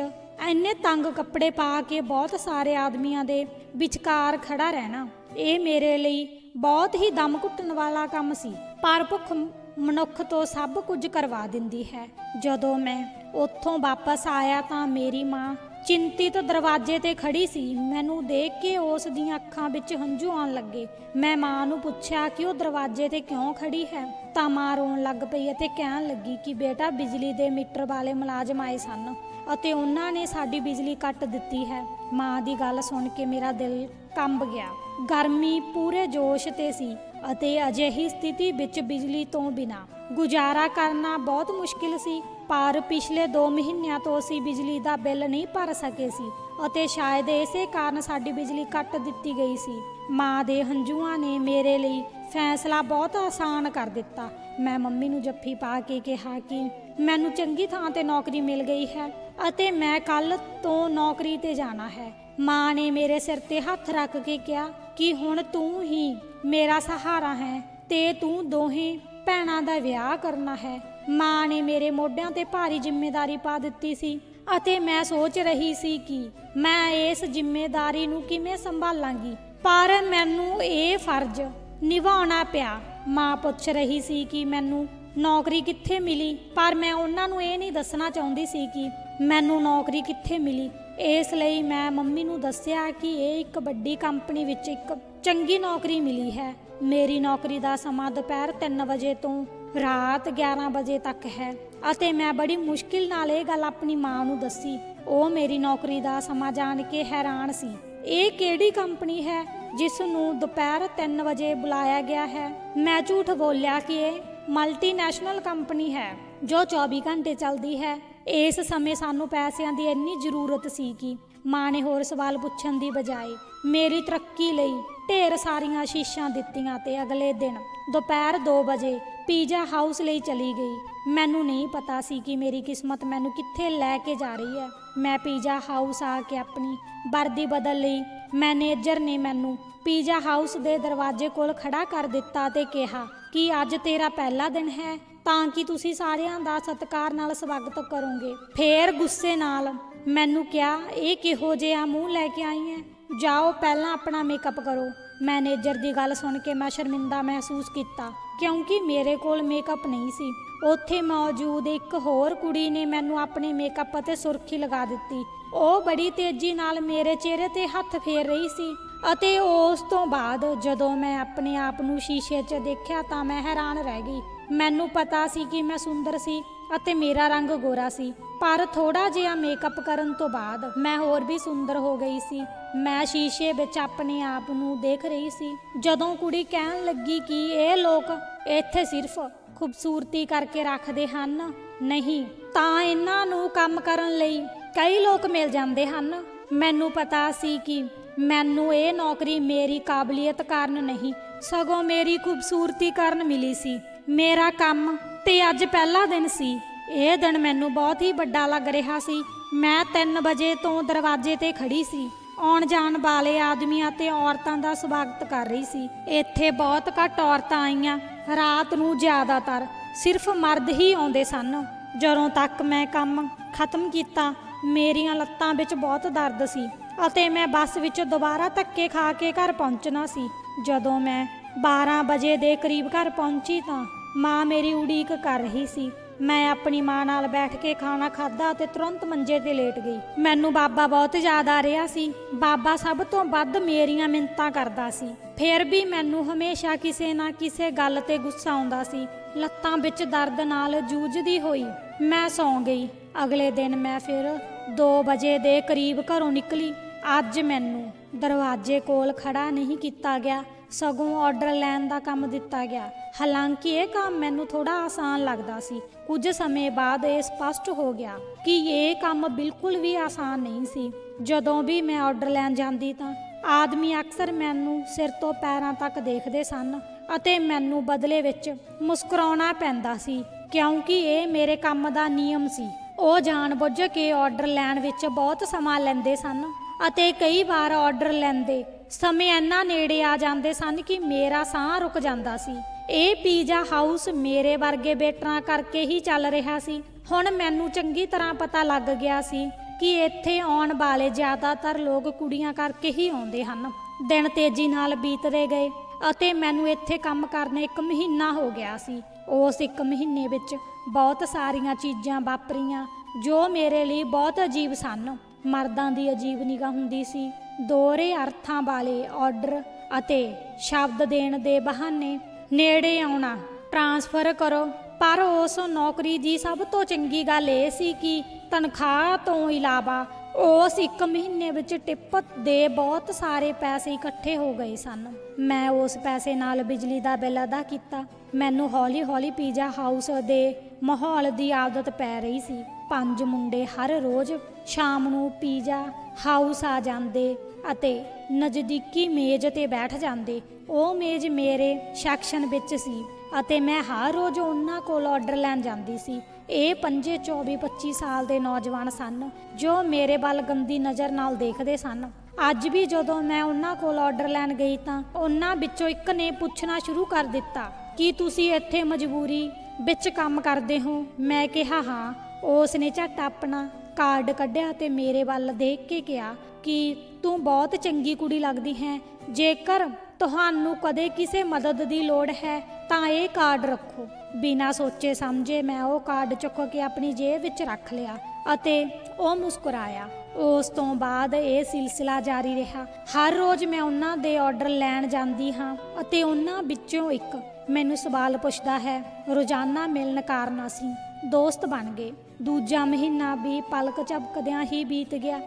Speaker 1: ਇੰਨੇ ਤੰਗ ਕੱਪੜੇ ਪਾ ਕੇ ਬਹੁਤ ਸਾਰੇ ਆਦਮੀਆਂ ਦੇ ਵਿਚਕਾਰ ਖੜਾ ਰਹਿਣਾ, ਇਹ ਮੇਰੇ ਲਈ ਬਹੁਤ ਹੀ ਦਮ ਘੁੱਟਣ ਵਾਲਾ ਕੰਮ ਸੀ। ਪਰ ਭੁੱਖ ਮਨੁੱਖ ਤੋਂ ਸਭ ਕੁਝ ਕਰਵਾ ਦਿੰਦੀ ਹੈ। ਜਦੋਂ ਮੈਂ ਉੱਥੋਂ ਵਾਪਸ ਆਇਆ ਤਾਂ ਮੇਰੀ ਮਾਂ ਚਿੰਤਿਤ ਦਰਵਾਜ਼ੇ ਤੇ ਖੜੀ ਸੀ। ਮੈਨੂੰ ਦੇਖ ਕੇ ਉਸ ਦੀਆਂ ਅੱਖਾਂ ਵਿੱਚ ਹੰਝੂ ਆਉਣ ਲੱਗੇ। ਮੈਂ ਮਾਂ ਨੂੰ ਪੁੱਛਿਆ ਕਿ ਉਹ ਦਰਵਾਜ਼ੇ ਤੇ ਕਿਉਂ ਖੜੀ ਹੈ? ਤਾਂ ਮਾਂ ਰੋਣ ਲੱਗ ਪਈ ਅਤੇ ਕਹਿਣ ਲੱਗੀ ਕਿ ਬੇਟਾ, ਬਿਜਲੀ ਦੇ ਮੀਟਰ ਵਾਲੇ ਮੁਲਾਜ਼ਮ ਆਏ ਸਨ ਅਤੇ ਉਹਨਾਂ ਨੇ ਸਾਡੀ ਬਿਜਲੀ ਕੱਟ ਦਿੱਤੀ ਹੈ। ਮਾਂ ਦੀ ਗੱਲ ਸੁਣ ਕੇ ਮੇਰਾ ਦਿਲ ਕੰਬ ਗਿਆ। ਗਰਮੀ ਪੂਰੇ ਜੋਸ਼ ਤੇ ਸੀ ਅਤੇ ਅਜਿਹੀ ਸਥਿਤੀ ਵਿੱਚ ਬਿਜਲੀ ਤੋਂ ਬਿਨਾ ਗੁਜ਼ਾਰਾ ਕਰਨਾ ਬਹੁਤ ਮੁਸ਼ਕਿਲ ਸੀ। ਪਰ ਪਿਛਲੇ 2 ਮਹੀਨਿਆਂ ਤੋਂ ਅਸੀਂ ਬਿਜਲੀ ਦਾ ਬਿੱਲ ਨਹੀਂ ਭਰ ਸਕੇ ਸੀ ਅਤੇ ਸ਼ਾਇਦ ਇਸੇ ਕਾਰਨ ਸਾਡੀ ਬਿਜਲੀ ਕੱਟ ਦਿੱਤੀ ਗਈ ਸੀ। ਮਾਂ ਦੇ ਹੰਝੂਆਂ ਨੇ ਮੇਰੇ ਲਈ ਫੈਸਲਾ ਬਹੁਤ ਆਸਾਨ ਕਰ ਦਿੱਤਾ। ਮੈਂ ਮੰਮੀ ਨੂੰ ਜੱਫੀ ਪਾ ਕੇ ਕਿਹਾ ਕਿ ਮੈਨੂੰ ਚੰਗੀ ਥਾਂ ਤੇ ਨੌਕਰੀ ਮਿਲ ਗਈ ਹੈ ਅਤੇ ਮੈਂ ਕੱਲ ਤੋਂ ਨੌਕਰੀ ਤੇ ਜਾਣਾ ਹੈ। ਮਾਂ ਨੇ ਮੇਰੇ ਸਿਰ ਤੇ ਹੱਥ ਰੱਖ ਕੇ ਕਿਹਾ ਕਿ ਹੁਣ ਤੂੰ ਹੀ ਮੇਰਾ ਸਹਾਰਾ ਹੈ ਤੇ ਤੂੰ ਦੋਹੇ ਭੈਣਾਂ ਦਾ ਵਿਆਹ ਕਰਨਾ ਹੈ। ਮਾਂ ਨੇ ਮੇਰੇ ਮੋਢਿਆਂ ਤੇ ਭਾਰੀ ਜ਼ਿੰਮੇਵਾਰੀ ਪਾ ਦਿੱਤੀ ਸੀ ਅਤੇ ਮੈਂ ਸੋਚ ਰਹੀ ਸੀ ਕਿ ਮੈਂ ਇਸ ਜ਼ਿੰਮੇਵਾਰੀ ਨੂੰ ਕਿਵੇਂ ਸੰਭਾਲਾਂਗੀ। ਪਰ ਮੈਨੂੰ ਇਹ ਫਰਜ਼ ਨਿਭਾਉਣਾ ਪਿਆ। ਮਾਂ ਪੁੱਛ ਰਹੀ ਸੀ ਕਿ ਮੈਨੂੰ ਨੌਕਰੀ ਕਿੱਥੇ ਮਿਲੀ, ਪਰ ਮੈਂ ਉਹਨਾਂ ਨੂੰ ਇਹ ਨਹੀਂ ਦੱਸਣਾ ਚਾਹੁੰਦੀ ਸੀ ਕਿ ਮੈਨੂੰ ਨੌਕਰੀ ਕਿੱਥੇ ਮਿਲੀ। ਇਸ ਲਈ ਮੈਂ ਮੰਮੀ ਨੂੰ ਦੱਸਿਆ ਕਿ ਇਹ ਇੱਕ ਵੱਡੀ ਕੰਪਨੀ ਵਿੱਚ ਇੱਕ ਚੰਗੀ ਨੌਕਰੀ ਮਿਲੀ ਹੈ। ਮੇਰੀ ਨੌਕਰੀ ਦਾ ਸਮਾਂ ਦੁਪਹਿਰ 3 ਵਜੇ ਤੋਂ ਰਾਤ 11 ਵਜੇ ਤੱਕ ਹੈ ਅਤੇ ਮੈਂ ਬੜੀ ਮੁਸ਼ਕਿਲ ਨਾਲ ਇਹ ਗੱਲ ਆਪਣੀ ਮਾਂ ਨੂੰ ਦੱਸੀ। ਉਹ ਮੇਰੀ ਨੌਕਰੀ ਦਾ ਸਮਾਂ ਜਾਣ ਕੇ ਹੈਰਾਨ ਸੀ। ਇਹ ਕਿਹੜੀ ਕੰਪਨੀ ਹੈ ਜਿਸ ਨੂੰ ਦੁਪਹਿਰ 3 ਵਜੇ ਬੁਲਾਇਆ ਗਿਆ ਹੈ? ਮੈਂ ਝੂਠ ਬੋਲਿਆ ਕਿ ਇਹ ਮਲਟੀਨੈਸ਼ਨਲ ਕੰਪਨੀ ਹੈ ਜੋ 24 ਘੰਟੇ ਚੱਲਦੀ ਹੈ। ਇਸ ਸਮੇਂ ਸਾਨੂੰ ਪੈਸਿਆਂ ਦੀ ਇੰਨੀ ਜ਼ਰੂਰਤ ਸੀ ਕਿ ਮਾਂ ਨੇ ਹੋਰ ਸਵਾਲ ਪੁੱਛਣ ਦੀ ਬਜਾਏ ਮੇਰੀ ਤਰੱਕੀ ਲਈ ਢੇਰ ਸਾਰੀਆਂ ਸ਼ੀਸ਼ਾਂ ਦਿੱਤੀਆਂ ਤੇ ਅਗਲੇ ਦਿਨ ਦੁਪਹਿਰ 2 ਵਜੇ ਪੀਜ਼ਾ ਹਾਊਸ ਲਈ ਚਲੀ ਗਈ। ਮੈਨੂੰ ਨਹੀਂ ਪਤਾ ਸੀ ਕਿ ਮੇਰੀ ਕਿਸਮਤ ਮੈਨੂੰ ਕਿੱਥੇ ਲੈ ਕੇ ਜਾ ਰਹੀ ਹੈ। ਮੈਂ ਪੀਜ਼ਾ ਹਾਊਸ ਆ ਕੇ ਆਪਣੀ ਵਰਦੀ ਬਦਲ ਲਈ। ਮੈਨੇਜਰ ਨੇ ਮੈਨੂੰ ਪੀਜ਼ਾ ਹਾਊਸ ਦੇ ਦਰਵਾਜ਼ੇ ਕੋਲ ਖੜਾ ਕਰ ਦਿੱਤਾ ਤੇ ਕਿਹਾ, ਕਿ ਅੱਜ ਤੇਰਾ ਪਹਿਲਾ ਦਿਨ ਹੈ? ਤਾਂ ਕਿ ਤੁਸੀਂ ਸਾਰਿਆਂ ਦਾ ਸਤਿਕਾਰ ਨਾਲ ਸਵਾਗਤ ਕਰੋਗੇ। ਫੇਰ ਗੁੱਸੇ ਨਾਲ ਮੈਨੂੰ ਕਿਹਾ, ਇਹ ਕਿਹੋ ਜਿਹਾ ਮੂੰਹ ਲੈ ਕੇ ਆਈ ਹੈ? ਜਾਓ, ਪਹਿਲਾਂ ਆਪਣਾ ਮੇਕਅਪ ਕਰੋ। ਮੈਨੇਜਰ ਦੀ ਗੱਲ ਸੁਣ ਕੇ ਮੈਂ ਸ਼ਰਮਿੰਦਾ ਮਹਿਸੂਸ ਕੀਤਾ, ਕਿਉਂਕਿ ਮੇਰੇ ਕੋਲ ਮੇਕਅਪ ਨਹੀਂ ਸੀ। ਉੱਥੇ ਮੌਜੂਦ ਇੱਕ ਹੋਰ ਕੁੜੀ ਨੇ ਮੈਨੂੰ ਆਪਣੇ ਮੇਕਅਪ ਅਤੇ ਸੁਰਖੀ ਲਗਾ ਦਿੱਤੀ। ਉਹ ਬੜੀ ਤੇਜ਼ੀ ਨਾਲ ਮੇਰੇ ਚਿਹਰੇ ਤੇ ਹੱਥ ਫੇਰ ਰਹੀ ਸੀ ਅਤੇ ਉਸ ਤੋਂ ਬਾਅਦ ਜਦੋਂ ਮੈਂ ਆਪਣੇ ਆਪ ਨੂੰ ਸ਼ੀਸ਼ੇ 'ਚ ਦੇਖਿਆ ਤਾਂ ਮੈਂ ਹੈਰਾਨ ਰਹਿ ਗਈ। ਮੈਨੂੰ ਪਤਾ ਸੀ ਕਿ ਮੈਂ ਸੁੰਦਰ ਸੀ। ਅਤੇ ਮੇਰਾ ਰੰਗ ਗੋਰਾ ਸੀ। ਪਰ ਥੋੜਾ ਜਿਹਾ ਮੇਕਅਪ ਕਰਨ ਤੋਂ ਬਾਅਦ ਮੈਂ ਹੋਰ ਵੀ ਸੁੰਦਰ ਹੋ ਗਈ ਸੀ। ਮੈਂ ਸ਼ੀਸ਼ੇ ਵਿੱਚ ਆਪਣੇ ਆਪ ਨੂੰ ਦੇਖ ਰਹੀ ਸੀ। ਜਦੋਂ ਕੁੜੀ ਕਹਿਣ ਲੱਗੀ ਕਿ ਇਹ ਲੋਕ ਇੱਥੇ ਸਿਰਫ ਖੂਬਸੂਰਤੀ ਕਰਕੇ ਰੱਖਦੇ ਹਨ, ਨਹੀਂ, ਤਾਂ ਇਹਨਾਂ ਨੂੰ ਕੰਮ ਕਰਨ ਲਈ ਕਈ ਲੋਕ ਮਿਲ ਜਾਂਦੇ ਹਨ। ਮੈਨੂੰ ਪਤਾ ਸੀ ਕਿ ਮੈਨੂੰ ਇਹ ਨੌਕਰੀ ਮੇਰੀ ਕਾਬਲੀਅਤ ਕਾਰਨ ਨਹੀਂ, ਸਗੋਂ ਮੇਰੀ ਖੂਬਸੂਰਤੀ ਕਾਰਨ ਮਿਲੀ ਸੀ। ਮੇਰਾ ਕੰਮ ਤੇ ਅੱਜ ਪਹਿਲਾ ਦਿਨ ਸੀ। ਇਹ ਦਿਨ ਮੈਨੂੰ ਬਹੁਤ ਹੀ ਵੱਡਾ ਲੱਗ ਰਿਹਾ ਸੀ। ਮੈਂ 3 ਵਜੇ ਤੋਂ ਦਰਵਾਜ਼ੇ ਤੇ ਖੜੀ ਸੀ। ਆਉਣ ਜਾਣ ਵਾਲੇ ਆਦਮੀਆਂ ਤੇ ਔਰਤਾਂ ਦਾ ਸਵਾਗਤ ਕਰ ਰਹੀ ਸੀ। ਇੱਥੇ ਬਹੁਤ ਘੱਟ ਔਰਤਾਂ ਆਈਆਂ। ਰਾਤ ਨੂੰ ਜ਼ਿਆਦਾਤਰ ਸਿਰਫ ਮਰਦ ਹੀ ਆਉਂਦੇ ਸਨ। ਜਦੋਂ ਤੱਕ ਮੈਂ ਕੰਮ ਖਤਮ ਕੀਤਾ, ਮੇਰੀਆਂ ਲੱਤਾਂ ਵਿੱਚ ਬਹੁਤ ਦਰਦ ਸੀ ਅਤੇ ਮੈਂ ਬੱਸ ਵਿੱਚ ਦੁਬਾਰਾ ਧੱਕੇ ਖਾ ਕੇ ਘਰ ਪਹੁੰਚਣਾ ਸੀ। ਜਦੋਂ ਮੈਂ 12 ਵਜੇ ਦੇ ਕਰੀਬ ਘਰ ਪਹੁੰਚੀ ਤਾਂ ਮਾਂ ਮੇਰੀ ਉਡੀਕ ਕਰ ਰਹੀ ਸੀ। ਮੈਂ ਆਪਣੀ ਮਾਂ ਨਾਲ ਬੈਠ ਕੇ ਖਾਣਾ ਖਾਧਾ ਤੇ ਤੁਰੰਤ ਮੰਜੇ ਤੇ ਲੇਟ ਗਈ। ਮੈਨੂੰ ਬਾਬਾ ਬਹੁਤ ਯਾਦ ਆ ਰਿਹਾ ਸੀ। ਬਾਬਾ ਸਭ ਤੋਂ ਵੱਧ ਮੇਰੀਆਂ ਮਿੰਤਾਂ ਕਰਦਾ ਸੀ। ਫਿਰ ਵੀ ਮੈਨੂੰ ਹਮੇਸ਼ਾ ਕਿਸੇ ਨਾ ਕਿਸੇ ਗੱਲ ਤੇ ਗੁੱਸਾ ਆਉਂਦਾ ਸੀ। ਲੱਤਾਂ ਵਿੱਚ ਦਰਦ ਨਾਲ ਜੂਝਦੀ ਹੋਈ ਮੈਂ ਸੌਂ ਗਈ। ਅਗਲੇ ਦਿਨ ਮੈਂ ਫਿਰ 2 ਵਜੇ ਦੇ ਕਰੀਬ ਘਰੋਂ ਨਿਕਲੀ। ਅੱਜ ਮੈਨੂੰ ਦਰਵਾਜ਼ੇ ਕੋਲ ਖੜਾ ਨਹੀਂ ਕੀਤਾ ਗਿਆ। ਸਗੋਂ ਆਰਡਰ ਲੈਣ ਦਾ ਕੰਮ ਦਿੱਤਾ ਗਿਆ। ਹਾਲਾਂਕਿ ਇਹ ਕੰਮ ਮੈਨੂੰ ਥੋੜਾ ਆਸਾਨ ਲੱਗਦਾ ਸੀ। ਕੁਝ ਸਮੇਂ ਬਾਅਦ ਇਹ ਸਪਸ਼ਟ ਹੋ ਗਿਆ ਕਿ ਇਹ ਕੰਮ ਬਿਲਕੁਲ ਵੀ ਆਸਾਨ ਨਹੀਂ ਸੀ। ਜਦੋਂ ਵੀ ਮੈਂ ਆਰਡਰ ਲੈਣ ਜਾਂਦੀ ਤਾਂ ਆਦਮੀ ਅਕਸਰ ਮੈਨੂੰ ਸਿਰ ਤੋਂ ਪੈਰਾਂ ਤੱਕ ਦੇਖਦੇ ਸਨ ਅਤੇ ਮੈਨੂੰ ਬਦਲੇ ਵਿੱਚ ਮੁਸਕਰਾਉਣਾ ਪੈਂਦਾ ਸੀ, ਕਿਉਂਕਿ ਇਹ ਮੇਰੇ ਕੰਮ ਦਾ ਨਿਯਮ ਸੀ। ਉਹ ਜਾਣਬੁੱਝ ਕੇ ਆਰਡਰ ਲੈਣ ਵਿੱਚ ਬਹੁਤ ਸਮਾਂ ਲੈਂਦੇ ਸਨ ਅਤੇ ਕਈ ਵਾਰ ਆਰਡਰ ਲੈਂਦੇ ਸਮੇਂ ਇੰਨਾ ਨੇੜੇ ਆ ਜਾਂਦੇ ਸਨ ਕਿ ਮੇਰਾ ਸਾਹ ਰੁਕ ਜਾਂਦਾ ਸੀ। ਇਹ ਪੀਜ਼ਾ ਹਾਊਸ ਮੇਰੇ ਵਰਗੇ ਬੇਟਰਾਂ ਕਰਕੇ ਹੀ ਚੱਲ ਰਿਹਾ ਸੀ। ਹੁਣ ਮੈਨੂੰ ਚੰਗੀ ਤਰ੍ਹਾਂ ਪਤਾ ਲੱਗ ਗਿਆ ਸੀ ਕਿ ਇੱਥੇ ਆਉਣ ਵਾਲੇ ਜ਼ਿਆਦਾਤਰ ਲੋਕ ਕੁੜੀਆਂ ਕਰਕੇ ਹੀ ਆਉਂਦੇ ਹਨ। ਦਿਨ ਤੇਜ਼ੀ ਨਾਲ ਬੀਤਦੇ ਗਏ ਅਤੇ ਮੈਨੂੰ ਇੱਥੇ ਕੰਮ ਕਰਨੇ ਇੱਕ ਮਹੀਨਾ ਹੋ ਗਿਆ ਸੀ। ਉਸ ਇੱਕ ਮਹੀਨੇ ਵਿੱਚ ਬਹੁਤ ਸਾਰੀਆਂ ਚੀਜ਼ਾਂ ਵਾਪਰੀਆਂ ਜੋ ਮੇਰੇ ਲਈ ਬਹੁਤ ਅਜੀਬ ਸਨ। ਮਰਦਾਂ ਦੀ ਅਜੀਬ ਨਿਗਾਹ ਹੁੰਦੀ ਸੀ। ਦੋਹਰੇ ਅਰਥਾਂ ਵਾਲੇ ਆਰਡਰ ਅਤੇ ਸ਼ਬਦ ਦੇਣ ਦੇ ਬਹਾਨੇ ਨੇੜੇ ਆਉਣਾ। ਟ੍ਰਾਂਸਫਰ ਕਰੋ। ਪਰ ਉਸ ਨੌਕਰੀ ਦੀ ਸਭ ਤੋਂ ਚੰਗੀ ਗੱਲ ਇਹ ਸੀ ਕਿ ਤਨਖਾਹ ਤੋਂ ਇਲਾਵਾ ਉਸ ਇੱਕ ਮਹੀਨੇ ਵਿੱਚ ਟਿਪ ਦੇ ਬਹੁਤ ਸਾਰੇ ਪੈਸੇ ਇਕੱਠੇ ਹੋ ਗਏ ਸਨ। ਮੈਂ ਉਸ ਪੈਸੇ ਨਾਲ ਬਿਜਲੀ ਦਾ ਬਿੱਲ ਅਦਾ ਕੀਤਾ। ਮੈਨੂੰ ਹੌਲੀ-ਹੌਲੀ ਪੀਜ਼ਾ ਹਾਊਸ ਦੇ ਮਾਹੌਲ ਦੀ ਆਦਤ ਪੈ ਰਹੀ ਸੀ। ਪੰਜ ਮੁੰਡੇ ਹਰ ਰੋਜ਼ ਸ਼ਾਮ ਨੂੰ ਪੀਜ਼ਾ ਹਾਊਸ ਆ ਜਾਂਦੇ ਅਤੇ ਨਜ਼ਦੀਕੀ ਮੇਜ਼ ਤੇ ਬੈਠ ਜਾਂਦੇ। ਉਹ ਮੇਜ਼ ਮੇਰੇ ਸੈਕਸ਼ਨ ਵਿੱਚ ਸੀ ਅਤੇ ਮੈਂ ਹਰ ਰੋਜ਼ ਉਹਨਾਂ ਕੋਲ ਆਰਡਰ ਲੈਣ ਜਾਂਦੀ ਸੀ। ਇਹ ਪੰਜੇ 24 25 ਸਾਲ ਦੇ ਨੌਜਵਾਨ ਸਨ ਜੋ ਮੇਰੇ ਵੱਲ ਗੰਦੀ ਨਜ਼ਰ ਨਾਲ ਦੇਖਦੇ ਸਨ। ਅੱਜ ਵੀ ਜਦੋਂ ਮੈਂ ਉਹਨਾਂ ਕੋਲ ਆਰਡਰ ਲੈਣ ਗਈ ਤਾਂ ਉਹਨਾਂ ਵਿੱਚੋਂ ਇੱਕ ਨੇ ਪੁੱਛਣਾ ਸ਼ੁਰੂ ਕਰ ਦਿੱਤਾ, ਕੀ ਤੁਸੀਂ ਇੱਥੇ ਮਜਬੂਰੀ ਵਿੱਚ ਕੰਮ ਕਰਦੇ ਹੋ? ਮੈਂ ਕਿਹਾ, ਹਾਂ। ਉਸ ਨੇ ਝੱਟ ਆਪਣਾ ਕਾਰਡ ਕੱਢਿਆ ਤੇ ਮੇਰੇ ਵੱਲ ਦੇਖ ਕੇ ਕਿਹਾ ਕਿ ਤੂੰ ਬਹੁਤ ਚੰਗੀ ਕੁੜੀ ਲੱਗਦੀ ਹੈ। ਜੇਕਰ ਤੁਹਾਨੂੰ ਕਦੇ ਕਿਸੇ ਮਦਦ ਦੀ ਲੋੜ ਹੈ, ਤਾਂ ਇਹ ਕਾਰਡ ਰੱਖੋ। ਬਿਨਾਂ ਸੋਚੇ ਸਮਝੇ ਮੈਂ ਉਹ ਕਾਰਡ ਚੁੱਕ ਕੇ ਆਪਣੀ ਜੇਬ ਵਿੱਚ ਰੱਖ ਲਿਆ ਅਤੇ ਉਹ ਮੁਸਕਰਾਇਆ। ਉਸ ਤੋਂ ਬਾਅਦ ਇਹ ਸਿਲਸਿਲਾ ਜਾਰੀ ਰਿਹਾ। ਹਰ ਰੋਜ਼ ਮੈਂ ਉਹਨਾਂ ਦੇ ਆਰਡਰ ਲੈਣ ਜਾਂਦੀ ਹਾਂ ਅਤੇ ਉਹਨਾਂ ਵਿੱਚੋਂ ਇੱਕ ਮੈਨੂੰ ਸਵਾਲ ਪੁੱਛਦਾ ਹੈ, ਰੋਜ਼ਾਨਾ ਮਿਲਣ ਕਾਰਨ ਅਸੀਂ ਦੋਸਤ ਬਣ ਗਏ? ਦੂਜਾ ਮਹੀਨਾ ਵੀ ਪਲਕ ਝਪਕਦਿਆਂ ਹੀ ਬੀਤ ਗਿਆ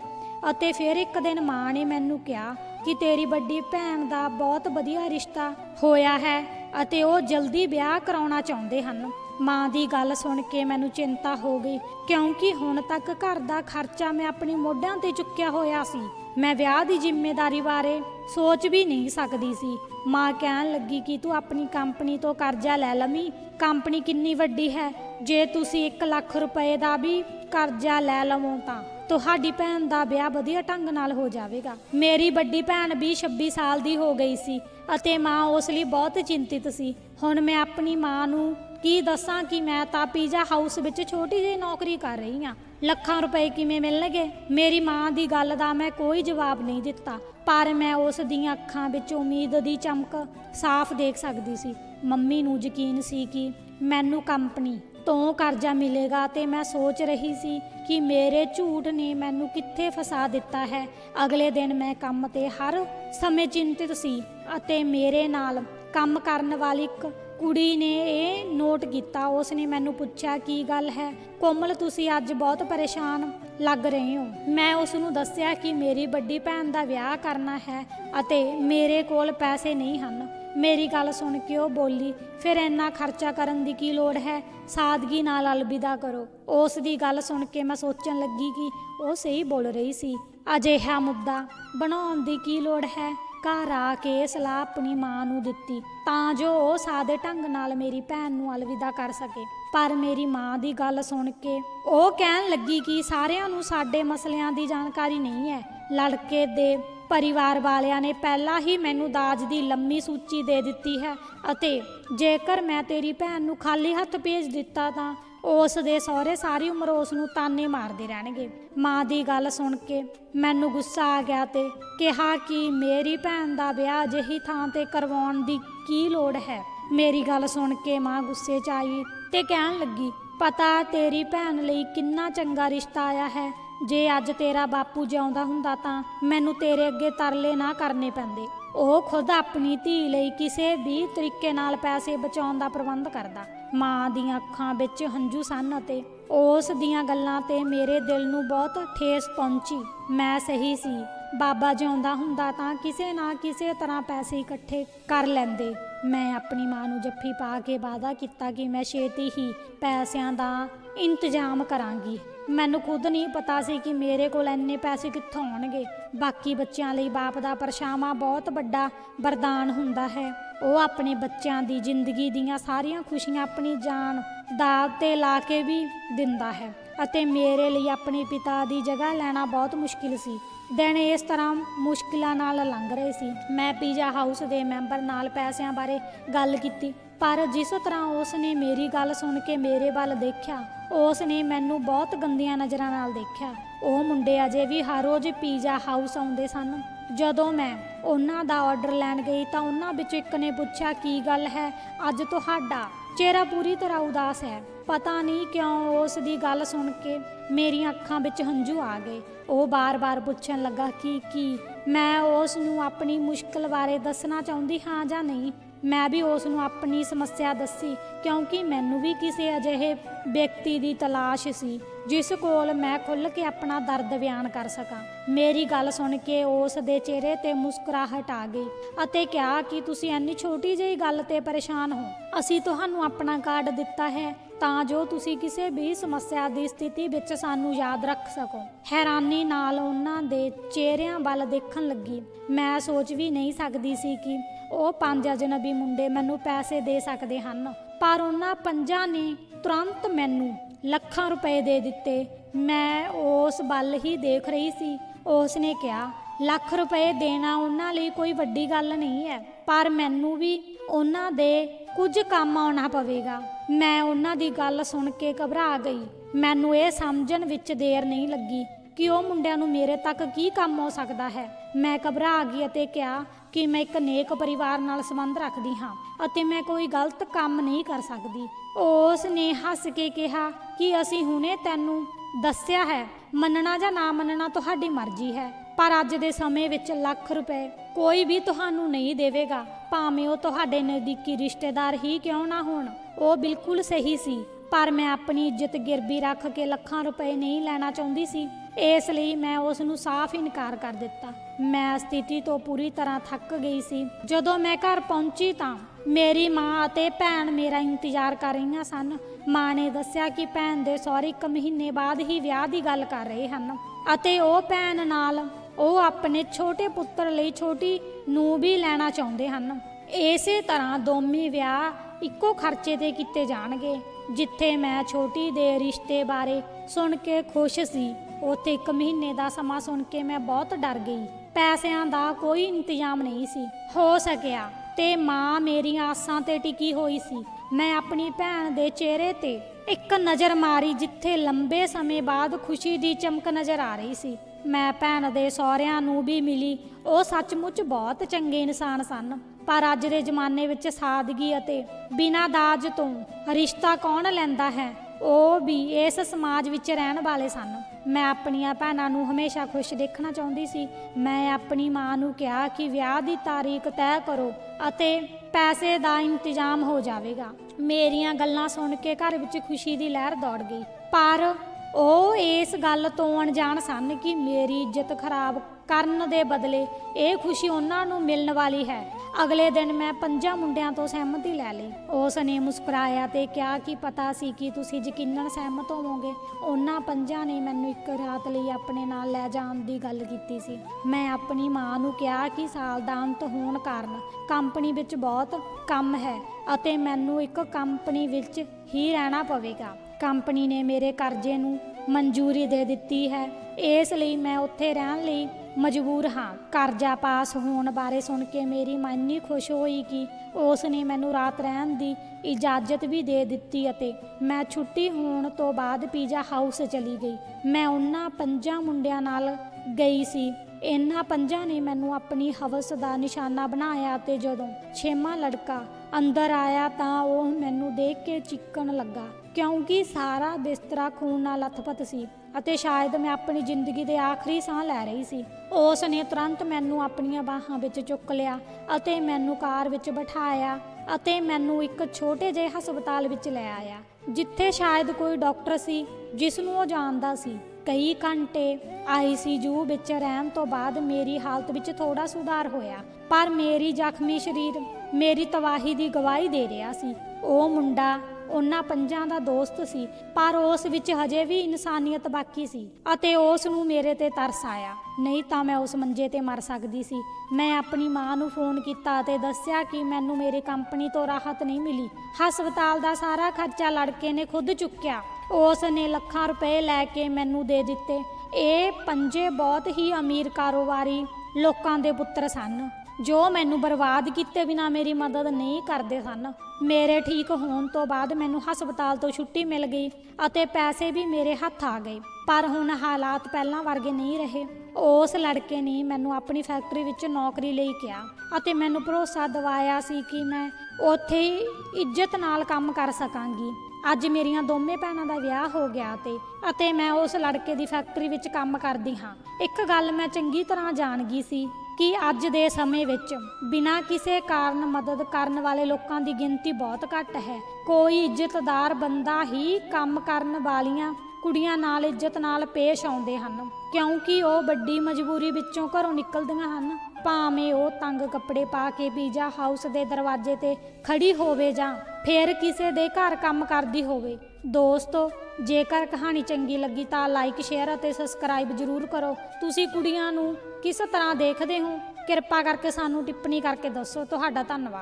Speaker 1: ਅਤੇ ਫਿਰ ਇੱਕ ਦਿਨ ਮਾਂ ਨੇ ਮੈਨੂੰ ਕਿਹਾ ਕਿ ਤੇਰੀ ਵੱਡੀ ਭੈਣ ਦਾ ਬਹੁਤ ਵਧੀਆ ਰਿਸ਼ਤਾ ਹੋਇਆ ਹੈ ਅਤੇ ਉਹ ਜਲਦੀ ਵਿਆਹ ਕਰਾਉਣਾ ਚਾਹੁੰਦੇ ਹਨ। ਮਾਂ ਦੀ ਗੱਲ ਸੁਣ ਕੇ ਮੈਨੂੰ ਚਿੰਤਾ ਹੋ ਗਈ, ਕਿਉਂਕਿ ਹੁਣ ਤੱਕ ਘਰ ਦਾ ਖਰਚਾ ਮੈਂ ਆਪਣੇ ਮੋਢਿਆਂ ਤੇ ਚੁੱਕਿਆ ਹੋਇਆ ਸੀ। ਮੈਂ ਵਿਆਹ ਦੀ ਜ਼ਿੰਮੇਵਾਰੀ ਬਾਰੇ ਸੋਚ ਵੀ ਨਹੀਂ ਸਕਦੀ ਸੀ। ਮਾਂ ਕਹਿਣ ਲੱਗੀ ਕਿ ਤੂੰ ਆਪਣੀ ਕੰਪਨੀ ਤੋਂ ਕਰਜ਼ਾ ਲੈ ਲਵੀਂ। ਕੰਪਨੀ ਕਿੰਨੀ ਵੱਡੀ ਹੈ। ਜੇ ਤੁਸੀਂ 1 ਲੱਖ ਰੁਪਏ ਦਾ ਵੀ ਕਰਜ਼ਾ ਲੈ ਲਵੋ ਤਾਂ ਤੁਹਾਡੀ ਭੈਣ ਦਾ ਵਿਆਹ ਵਧੀਆ ਢੰਗ ਨਾਲ ਹੋ ਜਾਵੇਗਾ। ਮੇਰੀ ਵੱਡੀ ਭੈਣ ਵੀ 26 ਸਾਲ ਦੀ ਹੋ ਗਈ ਸੀ ਅਤੇ ਮਾਂ ਉਸ ਲਈ ਬਹੁਤ ਚਿੰਤਿਤ ਸੀ। ਹੁਣ ਮੈਂ ਆਪਣੀ ਮਾਂ ਨੂੰ ਕੀ ਦੱਸਾਂ ਕਿ ਮੈਂ ਤਾਂ ਪੀਜ਼ਾ ਹਾਊਸ ਵਿੱਚ ਛੋਟੀ ਜਿਹੀ ਨੌਕਰੀ ਕਰ ਰਹੀ ਹਾਂ। ਲੱਖਾਂ ਰੁਪਏ ਕਿਵੇਂ ਮਿਲਣਗੇ? ਮੇਰੀ ਮਾਂ ਦੀ ਗੱਲ ਦਾ ਮੈਂ ਕੋਈ ਜਵਾਬ ਨਹੀਂ ਦਿੱਤਾ, ਪਰ ਮੈਂ ਉਸ ਦੀਆਂ ਅੱਖਾਂ ਵਿੱਚ ਉਮੀਦ ਦੀ ਚਮਕ ਸਾਫ਼ ਦੇਖ ਸਕਦੀ ਸੀ। ਮੰਮੀ ਨੂੰ ਯਕੀਨ ਸੀ ਕਿ ਮੈਨੂੰ ਕੰਪਨੀ ਤੋਂ ਕਰਜ਼ਾ ਮਿਲੇਗਾ ਤੇ ਮੈਂ ਸੋਚ ਰਹੀ ਸੀ ਕਿ ਮੇਰੇ ਝੂਠ ਨੇ ਮੈਨੂੰ ਕਿੱਥੇ ਫਸਾ ਦਿੱਤਾ ਹੈ। ਅਗਲੇ ਦਿਨ ਮੈਂ ਕੰਮ ਤੇ ਹਰ ਸਮੇਂ ਚਿੰਤਿਤ ਸੀ ਅਤੇ ਮੇਰੇ ਨਾਲ ਕੰਮ ਕਰਨ ਵਾਲੀ ਇੱਕ ਕੁੜੀ ਨੇ ਇਹ ਨੋਟ ਕੀਤਾ ਉਸ ਨੇ ਮੈਨੂੰ ਪੁੱਛਿਆ, ਕੀ ਗੱਲ ਹੈ? ਕੋਮਲ, ਤੁਸੀਂ ਅੱਜ ਬਹੁਤ ਪਰੇਸ਼ਾਨ ਲੱਗ ਰਹੇ ਹੋ। ਮੈਂ ਉਸ ਨੂੰ ਦੱਸਿਆ ਕਿ ਮੇਰੀ ਵੱਡੀ ਭੈਣ ਦਾ ਵਿਆਹ ਕਰਨਾ ਹੈ ਅਤੇ ਮੇਰੇ ਕੋਲ ਪੈਸੇ ਨਹੀਂ ਹਨ। ਮੇਰੀ ਗੱਲ ਸੁਣ ਕੇ ਉਹ ਬੋਲੀ, ਫਿਰ ਇੰਨਾ ਖਰਚਾ ਕਰਨ ਦੀ ਕੀ ਲੋੜ ਹੈ? ਸਾਦਗੀ ਨਾਲ ਅਲਵਿਦਾ ਕਰੋ। ਉਸ ਦੀ ਗੱਲ ਸੁਣ ਕੇ ਮੈਂ ਸੋਚਣ ਲੱਗੀ ਕਿ ਉਹ ਸਹੀ ਬੋਲ ਰਹੀ ਸੀ। ਅਜਿਹਾ ਮੁੱਦਾ ਬਣਾਉਣ ਦੀ ਕੀ ਲੋੜ ਹੈ? ਘਰ ਆ ਕੇ ਇਹ ਸਲਾਹ ਆਪਣੀ ਮਾਂ ਨੂੰ ਦਿੱਤੀ। ਤਾਂ ਜੋ ਉਹ ਸਾਦੇ ਢੰਗ ਨਾਲ ਮੇਰੀ ਭੈਣ ਨੂੰ ਅਲਵਿਦਾ ਕਰ ਸਕੇ। ਪਰ ਮੇਰੀ ਮਾਂ ਦੀ ਗੱਲ ਸੁਣ ਕੇ ਉਹ ਕਹਿਣ ਲੱਗੀ ਕਿ ਸਾਰਿਆਂ ਨੂੰ ਸਾਡੇ ਮਸਲਿਆਂ ਦੀ ਜਾਣਕਾਰੀ ਨਹੀਂ ਹੈ। ਲੜਕੇ ਦੇ ਪਰਿਵਾਰ ਵਾਲਿਆਂ ਨੇ ਪਹਿਲਾਂ ਹੀ ਮੈਨੂੰ ਦਾਜ ਦੀ ਲੰਮੀ ਸੂਚੀ ਦੇ ਦਿੱਤੀ ਹੈ ਅਤੇ ਜੇਕਰ ਮੈਂ ਤੇਰੀ ਭੈਣ ਨੂੰ ਖਾਲੀ ਹੱਥ ਭੇਜ ਦਿੱਤਾ ਤਾਂ ਉਸ ਦੇ ਸਹੁਰੇ ਸਾਰੀ ਉਮਰ ਉਸ ਨੂੰ ਤਾਨੇ ਮਾਰਦੇ ਰਹਿਣਗੇ। ਮਾਂ ਦੀ ਗੱਲ ਸੁਣ ਕੇ ਮੈਨੂੰ ਗੁੱਸਾ ਆ ਗਿਆ ਤੇ ਕਿਹਾ ਕਿ ਮੇਰੀ ਭੈਣ ਦਾ ਵਿਆਹ ਅਜਿਹੀ ਥਾਂ ਤੇ ਕਰਵਾਉਣ ਦੀ ਕੀ ਲੋੜ ਹੈ? ਮੇਰੀ ਗੱਲ ਸੁਣ ਕੇ ਮਾਂ ਗੁੱਸੇ 'ਚ ਆਈ ਤੇ ਕਹਿਣ ਲੱਗੀ, ਪਤਾ ਤੇਰੀ ਭੈਣ ਲਈ ਕਿੰਨਾ ਚੰਗਾ ਰਿਸ਼ਤਾ ਆਇਆ ਹੈ। ਜੇ ਅੱਜ ਤੇਰਾ ਬਾਪੂ ਜਿਉਂਦਾ ਹੁੰਦਾ ਤਾਂ ਮੈਨੂੰ ਤੇਰੇ ਅੱਗੇ ਤਰਲੇ ਨਾ ਕਰਨੇ ਪੈਂਦੇ। ਉਹ ਖੁਦ ਆਪਣੀ ਧੀ ਲਈ ਕਿਸੇ ਵੀ ਤਰੀਕੇ ਨਾਲ ਪੈਸੇ ਬਚਾਉਣ ਦਾ ਪ੍ਰਬੰਧ ਕਰਦਾ। ਮਾਂ ਦੀਆਂ ਅੱਖਾਂ ਵਿੱਚ ਹੰਝੂ ਸਨ ਅਤੇ ਉਸ ਦੀਆਂ ਗੱਲਾਂ ਤੇ ਮੇਰੇ ਦਿਲ ਨੂੰ ਬਹੁਤ ਠੇਸ ਪਹੁੰਚੀ। ਮੈਂ ਸਹੀ ਸੀ। ਬਾਬਾ ਜਿਉਂਦਾ ਹੁੰਦਾ ਤਾਂ ਕਿਸੇ ਨਾ ਕਿਸੇ ਤਰ੍ਹਾਂ ਪੈਸੇ ਇਕੱਠੇ ਕਰ ਲੈਂਦੇ। ਮੈਂ ਆਪਣੀ ਮਾਂ ਨੂੰ ਜੱਫੀ ਪਾ ਕੇ ਵਾਅਦਾ ਕੀਤਾ ਕਿ ਮੈਂ ਛੇਤੀ ਹੀ ਪੈਸਿਆਂ ਦਾ ਇੰਤਜ਼ਾਮ ਕਰਾਂਗੀ। ਮੈਨੂੰ ਖੁਦ ਨਹੀਂ ਪਤਾ ਸੀ ਕਿ ਮੇਰੇ ਕੋਲ ਇੰਨੇ ਪੈਸੇ ਕਿੱਥੋਂ ਆਉਣਗੇ। ਬਾਕੀ ਬੱਚਿਆਂ ਲਈ ਬਾਪ ਦਾ ਪਰਛਾਵਾਂ ਬਹੁਤ ਵੱਡਾ ਵਰਦਾਨ ਹੁੰਦਾ ਹੈ। ਉਹ ਆਪਣੇ ਬੱਚਿਆਂ ਦੀ ਜ਼ਿੰਦਗੀ ਦੀਆਂ ਸਾਰੀਆਂ ਖੁਸ਼ੀਆਂ ਆਪਣੀ ਜਾਨ ਦਾਅ ਤੇ ਲਾ ਕੇ ਵੀ ਦਿੰਦਾ ਹੈ ਅਤੇ ਮੇਰੇ ਲਈ ਆਪਣੇ ਪਿਤਾ ਦੀ ਜਗ੍ਹਾ ਲੈਣਾ ਬਹੁਤ ਮੁਸ਼ਕਿਲ ਸੀ। ਦਿਨ ਇਸ ਤਰ੍ਹਾਂ ਮੁਸ਼ਕਿਲਾਂ ਨਾਲ ਲੰਘ ਰਹੇ ਸੀ। ਮੈਂ ਪੀਜ਼ਾ ਹਾਊਸ ਦੇ ਮੈਂਬਰ ਨਾਲ ਪੈਸਿਆਂ ਬਾਰੇ ਗੱਲ ਕੀਤੀ, ਪਰ ਜਿਸ ਤਰ੍ਹਾਂ ਉਸ ਨੇ ਮੇਰੀ ਗੱਲ ਸੁਣ ਕੇ ਮੇਰੇ ਵੱਲ ਦੇਖਿਆ ਉਸ ਨੇ ਮੈਨੂੰ ਬਹੁਤ ਗੰਦੀਆਂ ਨਜ਼ਰਾਂ ਨਾਲ ਦੇਖਿਆ। ਉਹ ਮੁੰਡੇ ਅਜੇ ਵੀ ਹਰ ਰੋਜ਼ ਪੀਜ਼ਾ ਹਾਊਸ ਆਉਂਦੇ ਸਨ। ਜਦੋਂ ਮੈਂ ਉਹਨਾਂ ਦਾ ਆਰਡਰ ਲੈਣ ਗਈ ਤਾਂ ਉਹਨਾਂ ਵਿੱਚੋਂ ਇੱਕ ਨੇ ਪੁੱਛਿਆ, ਕੀ ਗੱਲ ਹੈ? ਅੱਜ ਤੁਹਾਡਾ? ਚਿਹਰਾ ਪੂਰੀ ਤਰ੍ਹਾਂ ਉਦਾਸ ਹੈ। ਪਤਾ ਨਹੀਂ ਕਿਉਂ ਉਸ ਦੀ ਗੱਲ ਸੁਣ ਕੇ ਮੇਰੀਆਂ ਅੱਖਾਂ ਵਿੱਚ ਹੰਝੂ ਆ ਗਏ। ਉਹ ਬਾਰ-ਬਾਰ ਪੁੱਛਣ ਲੱਗਾ, ਕਿ, ਕੀ? ਮੈਂ ਉਸ ਨੂੰ ਆਪਣੀ ਮੁਸ਼ਕਲ ਬਾਰੇ ਦੱਸਣਾ ਚਾਹੁੰਦੀ ਹਾਂ ਜਾਂ ਨਹੀਂ? ਮੈਂ ਵੀ ਉਸ ਨੂੰ ਆਪਣੀ ਸਮੱਸਿਆ ਦੱਸੀ, ਕਿਉਂਕਿ ਮੈਨੂੰ ਵੀ ਕਿਸੇ ਅਜਿਹੇ ਵਿਅਕਤੀ ਦੀ ਤਲਾਸ਼ ਸੀ, ਜਿਸ ਕੋਲ ਮੈਂ ਖੁੱਲ੍ਹ ਕੇ ਆਪਣਾ ਦਰਦ ਬਿਆਨ ਕਰ ਸਕਾਂ। ਮੇਰੀ ਗੱਲ ਸੁਣ ਕੇ ਉਸ ਦੇ ਚਿਹਰੇ ਤੇ ਮੁਸਕਰਾਹਟ ਆ ਗਈ ਅਤੇ ਕਿਹਾ ਕਿ ਤੁਸੀਂ ਇੰਨੀ ਛੋਟੀ ਜਿਹੀ ਗੱਲ ਤੇ ਪਰੇਸ਼ਾਨ ਹੋ। ਅਸੀਂ ਤੁਹਾਨੂੰ ਆਪਣਾ ਕਾਰਡ ਦਿੱਤਾ ਹੈ ਤਾਂ ਜੋ ਤੁਸੀਂ ਕਿਸੇ ਵੀ ਸਮੱਸਿਆ ਦੀ ਸਥਿਤੀ ਵਿੱਚ ਸਾਨੂੰ ਯਾਦ ਰੱਖ ਸਕੋ। ਹੈਰਾਨੀ ਨਾਲ ਉਹਨਾਂ ਦੇ ਚਿਹਰਿਆਂ ਵੱਲ ਦੇਖਣ ਲੱਗੀ। ਮੈਂ ਸੋਚ ਵੀ ਨਹੀਂ ਸਕਦੀ ਸੀ ਕਿ ਉਹ ਪੰਜ ਅਜਨਬੀ ਮੁੰਡੇ ਮੈਨੂੰ ਪੈਸੇ ਦੇ ਸਕਦੇ ਹਨ, ਪਰ ਉਹਨਾਂ ਪੰਜਾਂ ਨੇ ਤੁਰੰਤ ਮੈਨੂੰ ਲੱਖਾਂ ਰੁਪਏ ਦੇ ਦਿੱਤੇ। ਮੈਂ ਉਸ ਵੱਲ ਹੀ ਦੇਖ ਰਹੀ ਸੀ। ਉਸ ਨੇ ਕਿਹਾ, ਲੱਖ ਰੁਪਏ ਦੇਣਾ ਉਹਨਾਂ ਲਈ ਕੋਈ ਵੱਡੀ ਗੱਲ ਨਹੀਂ ਹੈ, ਪਰ ਮੈਨੂੰ ਵੀ ਉਹਨਾਂ ਦੇ ਕੁਝ ਕੰਮ ਆਉਣਾ ਪਵੇਗਾ। ਮੈਂ ਉਹਨਾਂ ਦੀ ਗੱਲ ਸੁਣ ਕੇ ਘਬਰਾ ਗਈ। ਮੈਨੂੰ ਇਹ ਸਮਝਣ ਵਿੱਚ ਦੇਰ ਨਹੀਂ ਲੱਗੀ ਕਿ ਉਹ ਮੁੰਡਿਆਂ ਨੂੰ ਮੇਰੇ ਤੱਕ ਕੀ ਕੰਮ ਹੋ ਸਕਦਾ ਹੈ। ਮੈਂ ਘਬਰਾ ਗਈ ਅਤੇ ਕਿਹਾ ਕਿ ਮੈਂ ਇੱਕ ਨੇਕ ਪਰਿਵਾਰ ਨਾਲ ਸੰਬੰਧ ਰੱਖਦੀ ਹਾਂ ਅਤੇ ਮੈਂ ਕੋਈ ਗਲਤ ਕੰਮ ਨਹੀਂ ਕਰ ਸਕਦੀ। ਉਸ ਨੇ ਹੱਸ ਕੇ ਕਿਹਾ ਕਿ ਅਸੀਂ ਹੁਣੇ ਤੈਨੂੰ ਦੱਸਿਆ ਹੈ, ਮੰਨਣਾ ਜਾਂ ਨਾ ਮੰਨਣਾ ਤੁਹਾਡੀ ਮਰਜ਼ੀ ਹੈ, ਪਰ ਅੱਜ ਦੇ ਸਮੇਂ ਵਿੱਚ ਲੱਖ ਰੁਪਏ ਕੋਈ ਵੀ ਤੁਹਾਨੂੰ ਨਹੀਂ ਦੇਵੇਗਾ, ਭਾਵੇਂ ਉਹ ਤੁਹਾਡੇ ਨਜ਼ਦੀਕੀ ਰਿਸ਼ਤੇਦਾਰ ਹੀ ਕਿਉਂ ਨਾ ਹੋਣ। ਉਹ ਬਿਲਕੁਲ ਸਹੀ ਸੀ, ਪਰ ਮੈਂ ਆਪਣੀ ਇੱਜ਼ਤ ਗਿਰਵੀ ਰੱਖ ਕੇ ਲੱਖਾਂ ਰੁਪਏ ਨਹੀਂ ਲੈਣਾ ਚਾਹੁੰਦੀ ਸੀ। ਇਸ ਲਈ ਮੈਂ ਉਸ ਨੂੰ ਸਾਫ਼ ਇਨਕਾਰ ਕਰ ਦਿੱਤਾ। ਮੈਂ ਸਥਿਤੀ ਤੋਂ ਪੂਰੀ ਤਰ੍ਹਾਂ ਥੱਕ ਗਈ ਸੀ। ਜਦੋਂ ਮੈਂ ਘਰ ਪਹੁੰਚੀ ਤਾਂ ਮੇਰੀ ਮਾਂ ਅਤੇ ਭੈਣ ਮੇਰਾ ਇੰਤਜ਼ਾਰ ਕਰ ਰਹੀਆਂ ਸਨ। ਮਾਂ ਨੇ ਦੱਸਿਆ ਕਿ ਭੈਣ ਦੇ ਸਹੁਰੇ ਇੱਕ ਮਹੀਨੇ ਬਾਅਦ ਹੀ ਵਿਆਹ ਦੀ ਗੱਲ ਕਰ ਰਹੇ ਹਨ ਅਤੇ ਉਹ ਭੈਣ ਨਾਲ ਉਹ ਆਪਣੇ ਛੋਟੇ ਪੁੱਤਰ ਲਈ ਛੋਟੀ ਨੂੰ ਵੀ ਲੈਣਾ ਚਾਹੁੰਦੇ ਹਨ। ਇਸੇ ਤਰ੍ਹਾਂ ਦੋਵੇਂ ਵਿਆਹ ਇੱਕੋ ਖਰਚੇ ਤੇ ਕੀਤੇ ਜਾਣਗੇ, ਜਿੱਥੇ ਮੈਂ ਛੋਟੀ ਦੇ ਰਿਸ਼ਤੇ ਬਾਰੇ ਸੁਣ ਕੇ ਖੁਸ਼ ਸੀ। ਉੱਥੇ ਇੱਕ ਮਹੀਨੇ ਦਾ ਸਮਾਂ ਸੁਣ ਕੇ ਮੈਂ ਬਹੁਤ ਡਰ ਗਈ। ਪੈਸਿਆਂ ਦਾ ਕੋਈ ਇੰਤਜ਼ਾਮ ਨਹੀਂ ਸੀ। ਹੋ ਸਕਿਆ ਤੇ ਮਾਂ ਮੇਰੀਆਂ ਆਸਾਂ ਤੇ ਟਿਕੀ ਹੋਈ ਸੀ। ਮੈਂ ਆਪਣੀ ਭੈਣ ਦੇ ਚਿਹਰੇ ਤੇ ਇੱਕ ਨਜ਼ਰ ਮਾਰੀ ਜਿੱਥੇ ਲੰਬੇ ਸਮੇਂ ਬਾਅਦ ਖੁਸ਼ੀ ਦੀ ਚਮਕ ਨਜ਼ਰ ਆ ਰਹੀ ਸੀ। ਮੈਂ ਭੈਣ ਦੇ ਸਹੁਰਿਆਂ ਨੂੰ ਵੀ ਮਿਲੀ। ਉਹ ਸੱਚਮੁੱਚ ਬਹੁਤ ਚੰਗੇ ਇਨਸਾਨ ਸਨ। ਪਰ ਅੱਜ ਦੇ ਜ਼ਮਾਨੇ ਵਿੱਚ ਸਾਦਗੀ ਅਤੇ ਬਿਨਾਂ ਦਾਜ ਤੋਂ ਰਿਸ਼ਤਾ ਕੌਣ ਲੈਂਦਾ ਹੈ? ਉਹ ਵੀ ਇਸ ਸਮਾਜ ਵਿੱਚ ਰਹਿਣ ਵਾਲੇ ਸਨ। ਮੈਂ ਆਪਣੀਆਂ ਭੈਣਾਂ ਨੂੰ ਹਮੇਸ਼ਾ ਖੁਸ਼ ਦੇਖਣਾ ਚਾਹੁੰਦੀ ਸੀ। ਮੈਂ ਆਪਣੀ ਮਾਂ ਨੂੰ ਕਿਹਾ ਕਿ ਵਿਆਹ ਦੀ ਤਾਰੀਖ ਤੈਅ ਕਰੋ ਅਤੇ ਪੈਸੇ ਦਾ ਇੰਤਜ਼ਾਮ ਹੋ ਜਾਵੇਗਾ। ਮੇਰੀਆਂ ਗੱਲਾਂ ਸੁਣ ਕੇ ਘਰ ਵਿੱਚ ਖੁਸ਼ੀ ਦੀ ਲਹਿਰ ਦੌੜ ਗਈ। ਪਰ ਉਹ ਇਸ ਗੱਲ ਤੋਂ ਅਣਜਾਣ ਸਨ ਕਿ ਮੇਰੀ ਇੱਜ਼ਤ ਖਰਾਬ ਕਰਨ ਦੇ ਬਦਲੇ ਇਹ ਖੁਸ਼ੀ ਉਹਨਾਂ ਨੂੰ ਮਿਲਣ ਵਾਲੀ ਹੈ। ਅਗਲੇ ਦਿਨ ਮੈਂ ਪੰਜਾਂ ਮੁੰਡਿਆਂ ਤੋਂ ਸਹਿਮਤੀ ਲੈ ਲਈ। ਉਸ ਨੇ ਮੁਸਕਰਾਇਆ ਤੇ ਕਿਹਾ, ਕਿ ਪਤਾ ਸੀ ਕਿ ਤੁਸੀਂ ਯਕੀਨਨ ਸਹਿਮਤ ਹੋਵੋਗੇ? ਉਹਨਾਂ ਪੰਜਾਂ ਨੇ ਮੈਨੂੰ ਇੱਕ ਰਾਤ ਲਈ ਆਪਣੇ ਨਾਲ ਲੈ ਜਾਣ ਦੀ ਗੱਲ ਕੀਤੀ ਸੀ। ਮੈਂ ਆਪਣੀ ਮਾਂ ਨੂੰ ਕਿਹਾ ਕਿ ਸਾਲ ਦਾ ਅੰਤ ਹੋਣ ਕਾਰਨ ਕੰਪਨੀ ਵਿੱਚ ਬਹੁਤ ਕੰਮ ਹੈ ਅਤੇ ਮੈਨੂੰ ਇੱਕ ਕੰਪਨੀ ਵਿੱਚ ਹੀ ਰਹਿਣਾ ਪਵੇਗਾ। ਕੰਪਨੀ ਨੇ ਮੇਰੇ ਕਰਜ਼ੇ ਨੂੰ ਮਨਜ਼ੂਰੀ ਦੇ ਦਿੱਤੀ ਹੈ। ਇਸ ਲਈ ਮੈਂ ਉੱਥੇ ਰਹਿਣ ਲਈ ਮਜਬੂਰ ਹਾਂ। ਕਰਜ਼ਾ ਪਾਸ ਹੋਣ ਬਾਰੇ ਸੁਣ ਕੇ ਮੇਰੀ ਮਾਂ ਇੰਨੀ ਖੁਸ਼ ਹੋਈ ਕਿ ਉਸ ਨੇ ਮੈਨੂੰ ਰਾਤ ਰਹਿਣ ਦੀ ਇਜਾਜ਼ਤ ਵੀ ਦੇ ਦਿੱਤੀ ਅਤੇ ਮੈਂ ਛੁੱਟੀ ਹੋਣ ਤੋਂ ਬਾਅਦ ਪੀਜ਼ਾ ਹਾਊਸ ਚਲੀ ਗਈ। ਮੈਂ ਉਹਨਾਂ ਪੰਜਾਂ ਮੁੰਡਿਆਂ ਨਾਲ ਗਈ ਸੀ। ਇਹਨਾਂ ਪੰਜਾਂ ਨੇ ਮੈਨੂੰ ਆਪਣੀ ਹਵਸ ਦਾ ਨਿਸ਼ਾਨਾ ਬਣਾਇਆ ਤੇ ਜਦੋਂ ਛੇਵਾਂ ਲੜਕਾ ਅੰਦਰ ਆਇਆ ਤਾਂ ਉਹ ਮੈਨੂੰ ਦੇਖ ਕੇ ਚਿੱਕਣ ਲੱਗਾ। ਕਿਉਂਕਿ ਸਾਰਾ ਬਿਸਤਰਾ ਖੂਨ ਨਾਲ ਲੱਥਪੱਥ ਸੀ। ਅਤੇ ਸ਼ਾਇਦ ਮੈਂ ਆਪਣੀ ਜ਼ਿੰਦਗੀ ਦੇ ਆਖਰੀ ਸਾਹ ਲੈ ਰਹੀ ਸੀ। ਉਸ ਨੇ ਤੁਰੰਤ ਮੈਨੂੰ ਆਪਣੀਆਂ ਬਾਹਾਂ ਵਿੱਚ ਚੁੱਕ ਲਿਆ ਅਤੇ ਮੈਨੂੰ ਕਾਰ ਵਿੱਚ ਬਿਠਾਇਆ ਅਤੇ ਮੈਨੂੰ ਇੱਕ ਛੋਟੇ ਜਿਹੇ ਹਸਪਤਾਲ ਵਿੱਚ ਲੈ ਆਇਆ, ਜਿੱਥੇ ਸ਼ਾਇਦ ਕੋਈ ਡਾਕਟਰ ਸੀ ਜਿਸ ਨੂੰ ਉਹ ਜਾਣਦਾ ਸੀ। ਕਈ ਘੰਟੇ ਆਈਸੀਯੂ ਵਿੱਚ ਰਹਿਣ ਤੋਂ ਬਾਅਦ ਮੇਰੀ ਹਾਲਤ ਵਿੱਚ ਥੋੜਾ ਸੁਧਾਰ ਹੋਇਆ, ਪਰ ਮੇਰੀ ਜ਼ਖਮੀ ਸਰੀਰ ਮੇਰੀ ਤਬਾਹੀ ਦੀ ਗਵਾਹੀ ਦੇ ਰਿਹਾ ਸੀ। ਉਹ ਮੁੰਡਾ ਉਹਨਾਂ ਪੰਜਾਂ ਦਾ ਦੋਸਤ ਸੀ, ਪਰ ਉਸ ਵਿੱਚ ਹਜੇ ਵੀ ਇਨਸਾਨੀਅਤ ਬਾਕੀ ਸੀ ਅਤੇ ਉਸ ਨੂੰ ਮੇਰੇ ਤੇ ਤਰਸ ਆਇਆ। ਨਹੀਂ ਤਾਂ ਮੈਂ ਉਸ ਮੰਜੇ ਤੇ ਮਰ ਸਕਦੀ ਸੀ। ਮੈਂ ਆਪਣੀ ਮਾਂ ਨੂੰ ਫੋਨ ਕੀਤਾ ਅਤੇ ਦੱਸਿਆ ਕਿ ਮੈਨੂੰ ਮੇਰੀ ਕੰਪਨੀ ਤੋਂ ਰਾਹਤ ਨਹੀਂ ਮਿਲੀ। ਹਸਪਤਾਲ ਦਾ ਸਾਰਾ ਖਰਚਾ ਲੜਕੇ ਨੇ ਖੁਦ ਚੁੱਕਿਆ। ਉਸ ਨੇ ਲੱਖਾਂ ਰੁਪਏ ਲੈ ਕੇ ਮੈਨੂੰ ਦੇ ਦਿੱਤੇ। ਇਹ ਪੰਜੇ ਬਹੁਤ ਹੀ ਅਮੀਰ ਕਾਰੋਬਾਰੀ ਲੋਕਾਂ ਦੇ ਪੁੱਤਰ ਸਨ, ਜੋ ਮੈਨੂੰ ਬਰਬਾਦ ਕੀਤੇ ਬਿਨਾ ਮੇਰੀ ਮਦਦ ਨਹੀਂ ਕਰਦੇ ਸਨ। ਮੇਰੇ ਠੀਕ ਹੋਣ ਤੋਂ ਬਾਅਦ ਮੈਨੂੰ ਹਸਪਤਾਲ ਤੋਂ ਛੁੱਟੀ ਮਿਲ ਗਈ ਅਤੇ ਪੈਸੇ ਵੀ ਮੇਰੇ ਹੱਥ ਆ ਗਏ। ਪਰ ਹੁਣ ਹਾਲਾਤ ਪਹਿਲਾਂ ਵਰਗੇ ਨਹੀਂ ਰਹੇ। ਉਸ ਲੜਕੇ ਨੇ ਮੈਨੂੰ ਆਪਣੀ ਫੈਕਟਰੀ ਵਿੱਚ ਨੌਕਰੀ ਲਈ ਕਿਹਾ ਅਤੇ ਮੈਨੂੰ ਭਰੋਸਾ ਦਿਵਾਇਆ ਸੀ ਕਿ ਮੈਂ ਉੱਥੇ ਹੀ ਇੱਜ਼ਤ ਨਾਲ ਕੰਮ ਕਰ ਸਕਾਂਗੀ। ਅੱਜ ਮੇਰੀਆਂ ਦੋਵੇਂ ਭੈਣਾਂ ਦਾ ਵਿਆਹ ਹੋ ਗਿਆ ਤੇ, ਅਤੇ ਮੈਂ ਉਸ ਲੜਕੇ ਦੀ ਫੈਕਟਰੀ ਵਿੱਚ ਕੰਮ ਕਰਦੀ ਹਾਂ। ਇੱਕ ਗੱਲ ਮੈਂ ਚੰਗੀ ਤਰ੍ਹਾਂ ਜਾਣ ਗਈ ਸੀ ਕਿ ਅੱਜ ਦੇ ਸਮੇਂ ਵਿੱਚ ਬਿਨਾਂ ਕਿਸੇ ਕਾਰਨ ਮਦਦ ਕਰਨ ਵਾਲੇ ਲੋਕਾਂ ਦੀ ਗਿਣਤੀ ਬਹੁਤ ਘੱਟ ਹੈ। ਕੋਈ ਇੱਜ਼ਤਦਾਰ ਬੰਦਾ ਹੀ ਕੰਮ ਕਰਨ ਵਾਲੀਆਂ ਕੁੜੀਆਂ ਨਾਲ ਇੱਜ਼ਤ ਨਾਲ ਪੇਸ਼ ਆਉਂਦੇ ਹਨ, ਕਿਉਂਕਿ ਉਹ ਵੱਡੀ ਮਜਬੂਰੀ ਵਿੱਚੋਂ ਘਰੋਂ ਨਿਕਲਦੀਆਂ ਹਨ। ਭਾਵੇਂ ਉਹ ਤੰਗ ਕੱਪੜੇ ਪਾ ਕੇ ਪੀਜ਼ਾ ਹਾਊਸ ਦੇ ਦਰਵਾਜ਼ੇ ਤੇ ਖੜੀ ਹੋਵੇ ਜਾਂ ਫੇਰ ਕਿਸੇ ਦੇ ਘਰ ਕੰਮ ਕਰਦੀ ਹੋਵੇ। ਦੋਸਤੋ, ਜੇਕਰ ਕਹਾਣੀ ਚੰਗੀ ਲੱਗੀ ਤਾਂ ਲਾਈਕ ਸ਼ੇਅਰ ਅਤੇ ਸਬਸਕ੍ਰਾਈਬ ਜ਼ਰੂਰ ਕਰੋ। ਤੁਸੀਂ ਕੁੜੀਆਂ ਨੂੰ ਕਿਸ ਤਰ੍ਹਾਂ ਦੇਖਦੇ ਹੋ? ਕਿਰਪਾ ਕਰਕੇ ਸਾਨੂੰ ਟਿੱਪਣੀ ਕਰਕੇ ਦੱਸੋ। ਤੁਹਾਡਾ ਧੰਨਵਾਦ।